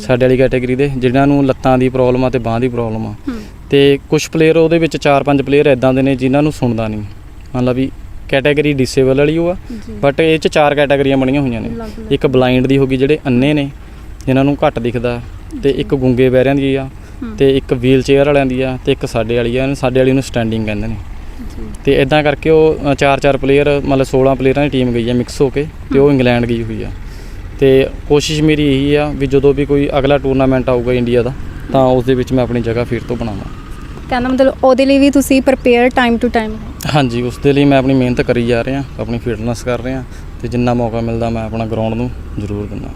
ਸਾਡੇ ਵਾਲੀ ਕੈਟਾਗਰੀ ਦੇ ਜਿਨ੍ਹਾਂ ਨੂੰ ਲੱਤਾਂ ਦੀ ਪ੍ਰੋਬਲਮ ਆ ਤੇ ਬਾਹਾਂ ਦੀ ਪ੍ਰੋਬਲਮ ਆ। ਤੇ ਕੁਝ ਪਲੇਅਰ ਉਹਦੇ ਵਿੱਚ 4-5 ਪਲੇਅਰ ਇਦਾਂ ਦੇ ਨੇ ਜਿਨ੍ਹਾਂ ਨੂੰ ਸੁਣਦਾ ਨਹੀਂ। ਮੰਨ ਲਾ ਵੀ ਕੈਟਾਗਰੀ ਡਿਸੇਬਲ ਵਾਲੀ ਉਹ ਆ ਬਟ ਇਹ ਚ ਚਾਰ ਕੈਟਾਗਰੀਆਂ ਬਣੀਆਂ ਹੋਈਆਂ ਨੇ। ਇੱਕ ਬਲਾਈਂਡ ਦੀ ਹੋ ਗਈ ਜਿਹੜੇ ਅੰਨੇ ਨੇ। ਜਿਨ੍ਹਾਂ ਨੂੰ ਘੱਟ ਦਿਖਦਾ ਤੇ ਇੱਕ ਗੁੰਗੇ ਬਹਿਰਿਆਂ ਦੀ ਆ ਤੇ ਇੱਕ ਵੀਲ ਚੇਅਰ ਵਾਲਿਆਂ ਦੀ ਆ ਤੇ ਇੱਕ ਸਾਡੇ ਵਾਲੀ ਆ ਸਾਡੇ ਵਾਲੀ ਨੂੰ ਸਟੈਂਡਿੰਗ ਕਹਿੰਦੇ ਨੇ। ਤੇ ਇਦਾਂ ਕਰਕੇ ਉਹ ਚਾਰ ਚਾਰ ਪਲੇਅਰ ਮਤਲਬ 16 ਪਲੇਅਰਾਂ ਦੀ ਟੀਮ ਗਈ ਆ ਮਿਕਸ ਹੋ ਕੇ ਤੇ ਉਹ ਇੰਗਲੈਂਡ ਗਈ ਹੋਈ ਆ। ਤੇ ਕੋਸ਼ਿਸ਼ ਮੇਰੀ ਇਹੀ ਆ ਵੀ ਜਦੋਂ ਵੀ ਕੋਈ ਅਗਲਾ ਟੂਰਨਾਮੈਂਟ ਆਊਗਾ ਇੰਡੀਆ ਦਾ ਤਾਂ ਉਸ ਦੇ ਵਿੱਚ ਮੈਂ ਆਪਣੀ ਜਗ੍ਹਾ ਫਿਰ ਤੋਂ ਬਣਾਵਾਂ। ਕਹਿੰਦਾ ਮਤਲਬ ਉਹਦੇ ਲਈ ਵੀ ਤੁਸੀਂ ਪ੍ਰਪੇਅਰ ਟਾਈਮ ਟੂ ਟਾਈਮ ਹਾਂਜੀ ਉਸ ਦੇ ਲਈ ਮੈਂ ਆਪਣੀ ਮਿਹਨਤ ਕਰੀ ਜਾ ਰਿਹਾ ਆਪਣੀ ਫਿਟਨੈਸ ਕਰ ਰਿਹਾ ਤੇ ਜਿੰਨਾ ਮੌਕਾ ਮਿਲਦਾ ਮੈਂ ਆਪਣਾ ਗਰਾਊਂਡ ਨੂੰ ਜ਼ਰੂਰ ਦਿੰਦਾ।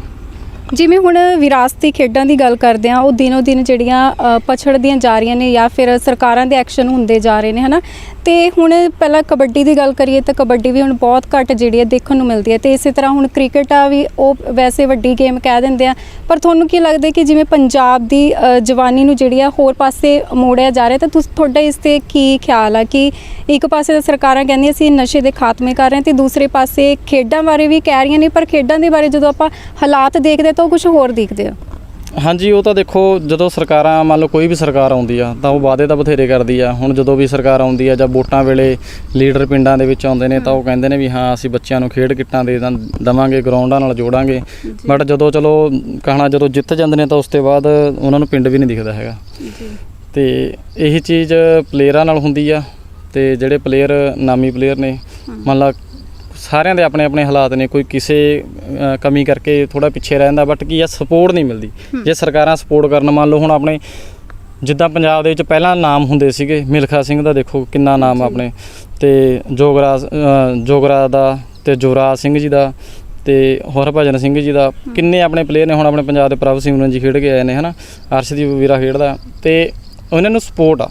ਜਿਵੇਂ ਹੁਣ ਵਿਰਾਸਤੀ ਖੇਡਾਂ ਦੀ ਗੱਲ ਕਰਦੇ ਆ ਉਹ ਦਿਨੋ ਦਿਨ ਜਿਹੜੀਆਂ ਪਛੜਦੀਆਂ ਜਾ ਰਹੀਆਂ ਨੇ ਜਾਂ ਫਿਰ ਸਰਕਾਰਾਂ ਦੇ ਐਕਸ਼ਨ ਹੁੰਦੇ ਜਾ ਰਹੇ ਨੇ, ਹਨਾ? ਤੇ ਹੁਣ ਪਹਿਲਾਂ ਕਬੱਡੀ ਦੀ ਗੱਲ ਕਰੀਏ ਤਾਂ ਕਬੱਡੀ ਵੀ ਹੁਣ ਬਹੁਤ ਘੱਟ ਜਿਹੜੀ ਹੈ ਦੇਖਣ ਨੂੰ ਮਿਲਦੀ ਹੈ ਤੇ ਇਸੇ ਤਰ੍ਹਾਂ ਹੁਣ ਕ੍ਰਿਕਟ ਆ ਵੀ ਉਹ ਵੈਸੇ ਵੱਡੀ ਗੇਮ ਕਹਿ ਦਿੰਦੇ ਆ। ਪਰ ਤੁਹਾਨੂੰ ਕੀ ਲੱਗਦਾ ਕਿ ਜਿਵੇਂ ਪੰਜਾਬ ਦੀ ਅ, ਜਵਾਨੀ ਨੂੰ ਜਿਹੜੀ ਆ ਹੋਰ ਪਾਸੇ ਮੋੜਿਆ ਜਾ ਰਿਹਾ ਤਾਂ ਤੁਸ ਤੁਹਾਡਾ ਇਸ ਤੇ ਕੀ ਖਿਆਲ ਆ ਕਿ ਇੱਕ ਪਾਸੇ ਤਾਂ ਸਰਕਾਰਾਂ ਕਹਿੰਦੀਆਂ ਸੀ ਨਸ਼ੇ ਦੇ ਖਾਤਮੇ ਕਰ ਰਹੇ ਤੇ ਦੂਸਰੇ ਪਾਸੇ ਖੇਡਾਂ ਬਾਰੇ ਵੀ ਕਹਿ ਰਹੀਆਂ ਨੇ ਪਰ ਖੇਡਾਂ ਦੇ ਬਾਰੇ ਜਦੋਂ ਆਪਾਂ ਹਾਲਾਤ ਦੇਖਦੇ ਤਾਂ ਉਹ ਕੁਝ ਹੋਰ ਦਿਖਦੇ ਆ। ਹਾਂਜੀ ਉਹ ਤਾਂ ਦੇਖੋ ਜਦੋਂ ਸਰਕਾਰਾਂ ਮੰਨ ਲਓ ਕੋਈ ਵੀ ਸਰਕਾਰ ਆਉਂਦੀ ਆ ਤਾਂ ਉਹ ਵਾਅਦੇ ਤਾਂ ਬਥੇਰੇ ਕਰਦੀ ਆ। ਹੁਣ ਜਦੋਂ ਵੀ ਸਰਕਾਰ ਆਉਂਦੀ ਆ ਜਾਂ ਵੋਟਾਂ ਵੇਲੇ ਲੀਡਰ ਪਿੰਡਾਂ ਦੇ ਵਿੱਚ ਆਉਂਦੇ ਨੇ ਤਾਂ ਉਹ ਕਹਿੰਦੇ ਨੇ ਵੀ ਹਾਂ ਅਸੀਂ ਬੱਚਿਆਂ ਨੂੰ ਖੇਡ ਕਿੱਟਾਂ ਦੇ ਦਵਾਂਗੇ ਗਰਾਊਂਡਾਂ ਨਾਲ ਜੋੜਾਂਗੇ। ਬਟ ਜਦੋਂ ਚਲੋ ਕਹਣਾ ਜਦੋਂ ਜਿੱਤ ਜਾਂਦੇ ਨੇ ਤਾਂ ਉਸ ਤੋਂ ਬਾਅਦ ਉਹਨਾਂ ਨੂੰ ਪਿੰਡ ਵੀ ਨਹੀਂ ਦਿਖਦਾ ਹੈਗਾ। ਤੇ ਇਹੀ ਚੀਜ਼ ਪਲੇਅਰਾਂ ਨਾਲ ਹੁੰਦੀ ਆ ਤੇ ਜਿਹੜੇ ਪਲੇਅਰ ਨਾਮੀ ਪਲੇਅਰ ਨੇ ਮੰਨ ਲਾ ਸਾਰਿਆਂ ਦੇ ਆਪਣੇ ਆਪਣੇ ਹਾਲਾਤ ਨੇ ਕੋਈ ਕਿਸੇ ਕਮੀ ਕਰਕੇ ਥੋੜਾ ਪਿੱਛੇ ਰਹਿੰਦਾ ਬਟ ਕੀ ਆ ਸਪੋਰਟ ਨਹੀਂ ਮਿਲਦੀ। ਜੇ ਸਰਕਾਰਾਂ ਸਪੋਰਟ ਕਰਨ ਮੰਨ ਲਓ ਹੁਣ ਆਪਣੇ ਜਿੱਦਾਂ ਪੰਜਾਬ ਦੇ ਵਿੱਚ ਪਹਿਲਾਂ ਨਾਮ ਹੁੰਦੇ ਸੀਗੇ ਮਿਲਖਾ ਸਿੰਘ ਦਾ ਦੇਖੋ ਕਿੰਨਾ ਨਾਮ ਆਪਣੇ ਤੇ ਜੋਗਰਾਜ ਅ, ਜੋਗਰਾਜ ਦਾ ਤੇ ਜੋਰਾਜ ਸਿੰਘ ਜੀ ਦਾ ਤੇ ਹਰਭਜਨ ਸਿੰਘ ਜੀ ਦਾ ਕਿੰਨੇ ਆਪਣੇ ਪਲੇਅਰ ਨੇ ਹੁਣ ਆਪਣੇ ਪੰਜਾਬ ਦੇ ਪ੍ਰਭ ਸਿਮਰਨ ਜੀ ਖੇਡ ਕੇ ਆਏ ਨੇ ਹਨਾ? ਅਰਸ਼ਦੀਪ ਵੀਰਾ ਖੇਡਦਾ ਤੇ ਉਹਨਾਂ ਨੂੰ ਸਪੋਰਟ ਆ।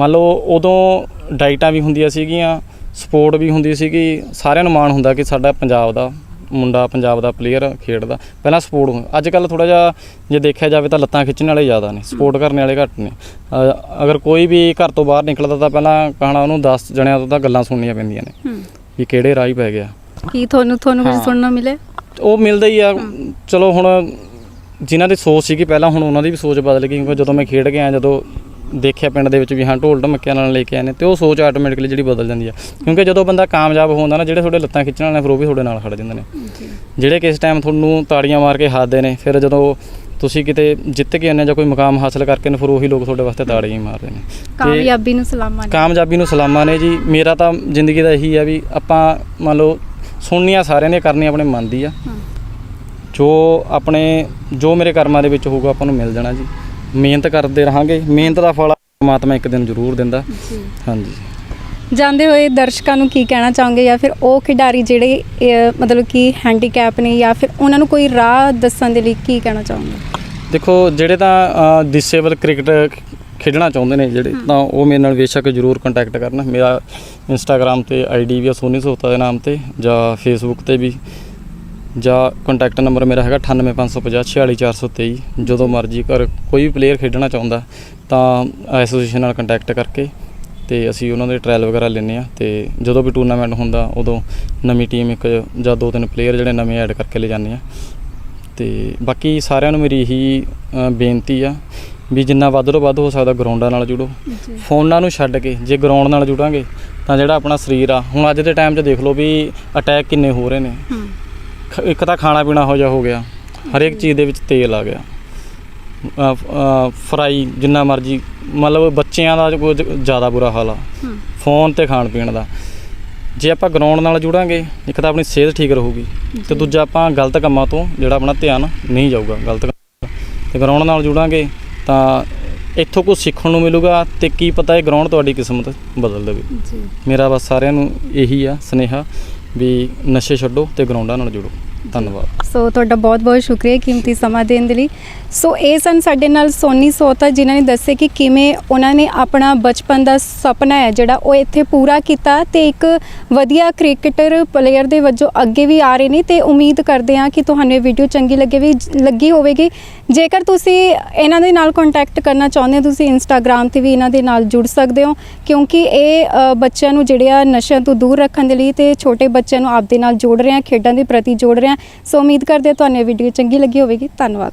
ਮੰਨ ਲਓ ਉਦੋਂ ਡਾਈਟਾਂ ਵੀ ਹੁੰਦੀਆਂ ਸੀਗੀਆਂ ਸਪੋਰਟ ਵੀ ਹੁੰਦੀ ਸੀਗੀ ਸਾਰਿਆਂ ਨੂੰ ਮਾਣ ਹੁੰਦਾ ਕਿ ਸਾਡਾ ਪੰਜਾਬ ਦਾ ਮੁੰਡਾ ਪੰਜਾਬ ਦਾ ਪਲੇਅਰ ਖੇਡਦਾ। ਪਹਿਲਾਂ ਸਪੋਰਟ ਅੱਜ ਕੱਲ ਥੋੜਾ ਜਿਹਾ ਜੇ ਦੇਖਿਆ ਜਾਵੇ ਤਾਂ ਲੱਤਾਂ ਖਿੱਚਣ ਵਾਲੇ ਜ਼ਿਆਦਾ ਨੇ ਸਪੋਰਟ ਕਰਨ ਵਾਲੇ ਘੱਟ ਨੇ। ਅਗਰ ਕੋਈ ਵੀ ਘਰ ਤੋਂ ਬਾਹਰ ਨਿਕਲਦਾ ਤਾਂ ਪਹਿਲਾਂ ਕਹਣਾ ਉਹਨੂੰ 10 ਜਣਿਆਂ ਤੋਂ ਤਾਂ ਗੱਲਾਂ ਸੁਣਨੀਆਂ ਪੈਂਦੀਆਂ ਨੇ ਵੀ ਕਿਹੜੇ ਰਾਹ ਹੀ ਪੈ ਗਿਆ। ਕੀ ਤੁਹਾਨੂੰ ਤੁਹਾਨੂੰ ਕੁਝ। ਸੁਣਨ ਮਿਲੇ? ਉਹ ਮਿਲਦਾ ਹੀ ਆ। ਚਲੋ ਹੁਣ ਜਿਨ੍ਹਾਂ ਦੀ ਸੋਚ ਸੀਗੀ ਪਹਿਲਾਂ ਹੁਣ ਉਹਨਾਂ ਦੀ ਵੀ ਸੋਚ ਬਦਲ ਗਈ ਕਿਉਂਕਿ ਜਦੋਂ ਮੈਂ ਖੇਡ ਕੇ ਆਇਆ ਜਦੋਂ ਦੇਖਿਆ ਪਿੰਡ ਦੇ ਵਿੱਚ ਵੀ ਹਾਂ ਢੋਲ ਢਮੱਕਿਆਂ ਨਾਲ ਲੈ ਕੇ ਆਏ ਨੇ ਤੇ ਉਹ ਸੋਚ ਆਟੋਮੈਟਿਕਲੀ ਜਿਹੜੀ ਬਦਲ ਜਾਂਦੀ ਆ। ਕਿਉਂਕਿ ਜਦੋਂ ਬੰਦਾ ਕਾਮਯਾਬ ਹੁੰਦਾ ਨਾ ਜਿਹੜੇ ਤੁਹਾਡੇ ਲੱਤਾਂ ਖਿੱਚਣ ਵਾਲੇ ਨੇ ਫਿਰ ਉਹ ਵੀ ਤੁਹਾਡੇ ਨਾਲ ਖੜ ਜਾਂਦੇ ਨੇ। ਜਿਹੜੇ ਕਿਸ ਟਾਈਮ ਤੁਹਾਨੂੰ ਤਾੜੀਆਂ ਮਾਰ ਕੇ ਹੱਸਦੇ ਨੇ ਫਿਰ ਜਦੋਂ ਤੁਸੀਂ ਕਿਤੇ ਜਿੱਤ ਕੇ ਆਉਂਦੇ ਜਾਂ ਕੋਈ ਮੁਕਾਮ ਹਾਸਲ ਕਰਕੇ ਨੇ ਫਿਰ ਉਹੀ ਲੋਕ ਤੁਹਾਡੇ ਵਾਸਤੇ ਤਾੜੀਆਂ ਹੀ ਮਾਰਦੇ ਨੇ। ਕਾਮਯਾਬੀ ਨੂੰ ਸਲਾਮਾਂ ਨੇ। ਕਾਮਯਾਬੀ ਨੂੰ ਸਲਾਮਾਂ ਨੇ ਜੀ। ਮੇਰਾ ਤਾਂ ਜ਼ਿੰਦਗੀ ਦਾ ਇਹੀ ਆ ਵੀ ਆਪਾਂ ਮੰਨ ਲਓ ਸੁਣਨੀਆਂ ਸਾਰਿਆਂ ਨੇ ਕਰਨੀ ਆਪਣੇ ਮਨ ਦੀ ਆ। ਜੋ ਆਪਣੇ ਜੋ ਮੇਰੇ ਕਰਮਾਂ ਦੇ ਵਿੱਚ ਹੋਊਗਾ ਆਪਾਂ ਨੂੰ ਮਿਲ ਜਾਣਾ ਜੀ। ਮਿਹਨਤ ਕਰਦੇ ਰਹਾਂਗੇ। ਮਿਹਨਤ ਦਾ ਫਲ ਪਰਮਾਤਮਾ ਇੱਕ ਦਿਨ ਜ਼ਰੂਰ ਦਿੰਦਾ। ਹਾਂਜੀ। ਜਾਂਦੇ ਹੋਏ ਦਰਸ਼ਕਾਂ ਨੂੰ ਕੀ ਕਹਿਣਾ ਚਾਹੋਗੇ ਜਾਂ ਫਿਰ ਉਹ ਖਿਡਾਰੀ ਜਿਹੜੇ ਅਹ, ਮਤਲਬ ਕਿ ਹੈਂਡੀਕੈਪ ਨੇ ਜਾਂ ਫਿਰ ਉਹਨਾਂ ਨੂੰ ਕੋਈ ਰਾਹ ਦੱਸਣ ਦੇ ਲਈ ਕੀ ਕਹਿਣਾ ਚਾਹੋਗੇ? ਦੇਖੋ ਜਿਹੜੇ ਤਾਂ ਡਿਸੇਬਲ ਕ੍ਰਿਕਟ ਖੇਡਣਾ ਚਾਹੁੰਦੇ ਨੇ ਜਿਹੜੇ ਤਾਂ ਉਹ ਮੇਰੇ ਨਾਲ ਬੇਸ਼ੱਕ ਜ਼ਰੂਰ ਕੰਟੈਕਟ ਕਰਨ। ਮੇਰਾ ਇੰਸਟਾਗ੍ਰam ਤੇ ਆਈਡੀ ਵੀ ਆ ਸੋਨੀ ਸੋਤਾ ਦੇ ਨਾਮ ਤੇ ਜਾਂ ਫੇਸਬੁੱਕ ਤੇ ਵੀ। ਜਾਂ ਕੰਟੈਕਟ ਨੰਬਰ ਮੇਰਾ ਹੈਗਾ 9855046423 ਜਦੋਂ ਮਰਜ਼ੀ ਕਰ ਕੋਈ ਵੀ ਪਲੇਅਰ ਖੇਡਣਾ ਚਾਹੁੰਦਾ ਤਾਂ ਐਸੋਸੀਏਸ਼ਨ ਨਾਲ ਕੰਟੈਕਟ ਕਰਕੇ ਤੇ ਅਸੀਂ ਉਹਨਾਂ ਦੇ ਟ੍ਰਾਇਲ ਵਗੈਰਾ ਲੈਂਦੇ ਆ ਤੇ ਜਦੋਂ ਵੀ ਟੂਰਨਾਮੈਂਟ ਹੁੰਦਾ ਉਦੋਂ ਨਵੀਂ ਟੀਮ ਇੱਕ ਜਾਂ ਦੋ ਤਿੰਨ ਪਲੇਅਰ ਜਿਹੜੇ ਨਵੇਂ ਐਡ ਕਰਕੇ ਲੈ ਜਾਂਦੇ ਆ ਤੇ ਬਾਕੀ ਸਾਰਿਆਂ ਨੂੰ ਮੇਰੀ ਇਹੀ ਬੇਨਤੀ ਆ ਵੀ ਜਿੰਨਾ ਵੱਧ ਤੋਂ ਵੱਧ ਹੋ ਸਕਦਾ ਗਰਾਊਂਡਾਂ ਨਾਲ ਜੁੜੋ। ਫੋਨਾਂ ਨੂੰ ਛੱਡ ਕੇ ਜੇ ਗਰਾਊਂਡ ਨਾਲ ਜੁੜਾਂਗੇ ਤਾਂ ਜਿਹੜਾ ਆਪਣਾ ਸਰੀਰ ਆ ਹੁਣ ਅੱਜ ਦੇ ਟਾਈਮ 'ਚ ਦੇਖ ਲਓ ਵੀ ਅਟੈਕ ਕਿੰਨੇ ਹੋ ਰਹੇ ਨੇ। ਖ- ਇੱਕ ਤਾਂ ਖਾਣਾ ਪੀਣਾ ਹੋ ਜਾ ਹੋ ਗਿਆ। ਹਰੇਕ ਚੀਜ਼ ਦੇ ਵਿੱਚ ਤੇਲ ਆ ਗਿਆ। ਅ, ਅ, ਫਰਾਈ ਜਿੰਨਾ ਮਰਜ਼ੀ ਮਤਲਬ ਬੱਚਿਆਂ ਦਾ ਕੁਝ ਜ਼ਿਆਦਾ ਬੁਰਾ ਹਾਲ ਆ। ਹੂੰ। ਫੋਨ ਤੇ ਖਾਣ ਪੀਣ ਦਾ। ਜੇ ਆਪਾਂ ਗਰਾਊਂਡ ਨਾਲ ਜੁੜਾਂਗੇ ਇੱਕ ਤਾਂ ਆਪਣੀ ਸਿਹਤ ਠੀਕ ਰਹੂਗੀ। ਤੇ ਦੂਜਾ ਆਪਾਂ ਗਲਤ ਕੰਮਾਂ ਤੋਂ ਜਿਹੜਾ ਆਪਣਾ ਧਿਆਨ ਨਹੀਂ ਜਾਊਗਾ ਗਲਤ ਕੰਮਾਂ ਤੋਂ। ਤੇ ਗਰਾਊਂਡ ਨਾਲ ਜੁੜਾਂਗੇ ਤਾਂ ਇੱਥੋਂ ਕੁਝ ਸਿੱਖਣ ਨੂੰ ਮਿਲੂਗਾ ਤੇ ਕੀ ਪਤਾ ਇਹ ਗਰਾਊਂਡ ਤੁਹਾਡੀ ਕਿਸਮਤ ਬਦਲ ਦੇਵੇ। ਜੀ। ਮੇਰਾ ਬਸ ਸਾਰਿਆਂ ਨੂੰ ਇਹੀ ਆ ਸਨੇਹਾ। ਵੀ ਨਸ਼ੇ ਛੱਡੋ ਤੇ ਗਰਾਊਂਡਾਂ ਨਾਲ ਜੁੜੋ। ਧੰਨਵਾਦ। ਸੋ ਤੁਹਾਡਾ ਬਹੁਤ ਬਹੁਤ ਸ਼ੁਕਰੀਆ ਕੀਮਤੀ ਸਮਾਂ ਦੇਣ ਦੇ ਲਈ। ਸੋ ਇਹ ਸਨ ਸਾਡੇ ਨਾਲ ਸੋਨੀ ਸੋਤਾ ਜਿਨ੍ਹਾਂ ਨੇ ਦੱਸਿਆ ਕਿ ਕਿਵੇਂ ਉਹਨਾਂ ਨੇ ਆਪਣਾ ਬਚਪਨ ਦਾ ਸੁਪਨਾ ਹੈ, ਜਿਹੜਾ ਉਹ ਇੱਥੇ ਪੂਰਾ ਕੀਤਾ ਤੇ ਇੱਕ ਵਧੀਆ ਕ੍ਰਿਕਟਰ ਪਲੇਅਰ ਦੇ ਵਜੋਂ ਅੱਗੇ ਵੀ ਆ ਰਹੇ ਨੇ ਤੇ ਉਮੀਦ ਕਰਦੇ ਹਾਂ ਕਿ ਤੁਹਾਨੂੰ ਇਹ ਵੀਡੀਓ ਚੰਗੀ ਲੱਗੇ ਵੀ, ਲੱਗੀ ਹੋਵੇਗੀ। ਜੇਕਰ ਤੁਸੀਂ ਇਹਨਾਂ ਦੇ ਨਾਲ ਕੰਟੈਕਟ ਕਰਨਾ ਚਾਹੁੰਦੇ ਹੋ, ਤੁਸੀਂ ਇੰਸਟਾਗ੍ਰam ਤੇ ਵੀ ਇਹਨਾਂ ਦੇ ਨਾਲ ਜੁੜ ਸਕਦੇ ਹੋ, ਕਿਉਂਕਿ ਇਹ ਬੱਚਿਆਂ ਨੂੰ ਜਿਹੜੇ ਆ ਨਸ਼ਿਆਂ ਤੋਂ ਦੂਰ ਰੱਖਣ ਦੇ ਲਈ ਤੇ ਛੋਟੇ ਬੱਚਿਆਂ ਨੂੰ ਆਪਦੇ ਨਾਲ ਜੋੜ ਰਹੇ ਆ ਖੇਡਾਂ ਦੇ ਪ੍ਰਤੀ ਜੋੜ ਰਹੇ ਆ ਸੋ ਉਮੀਦ ਕਰਦੇ ਤੁਹਾਨੂੰ ਇਹ ਵੀਡੀਓ ਚੰਗੀ ਲੱਗੀ ਹੋਵੇਗੀ। ਧੰਨਵਾਦ।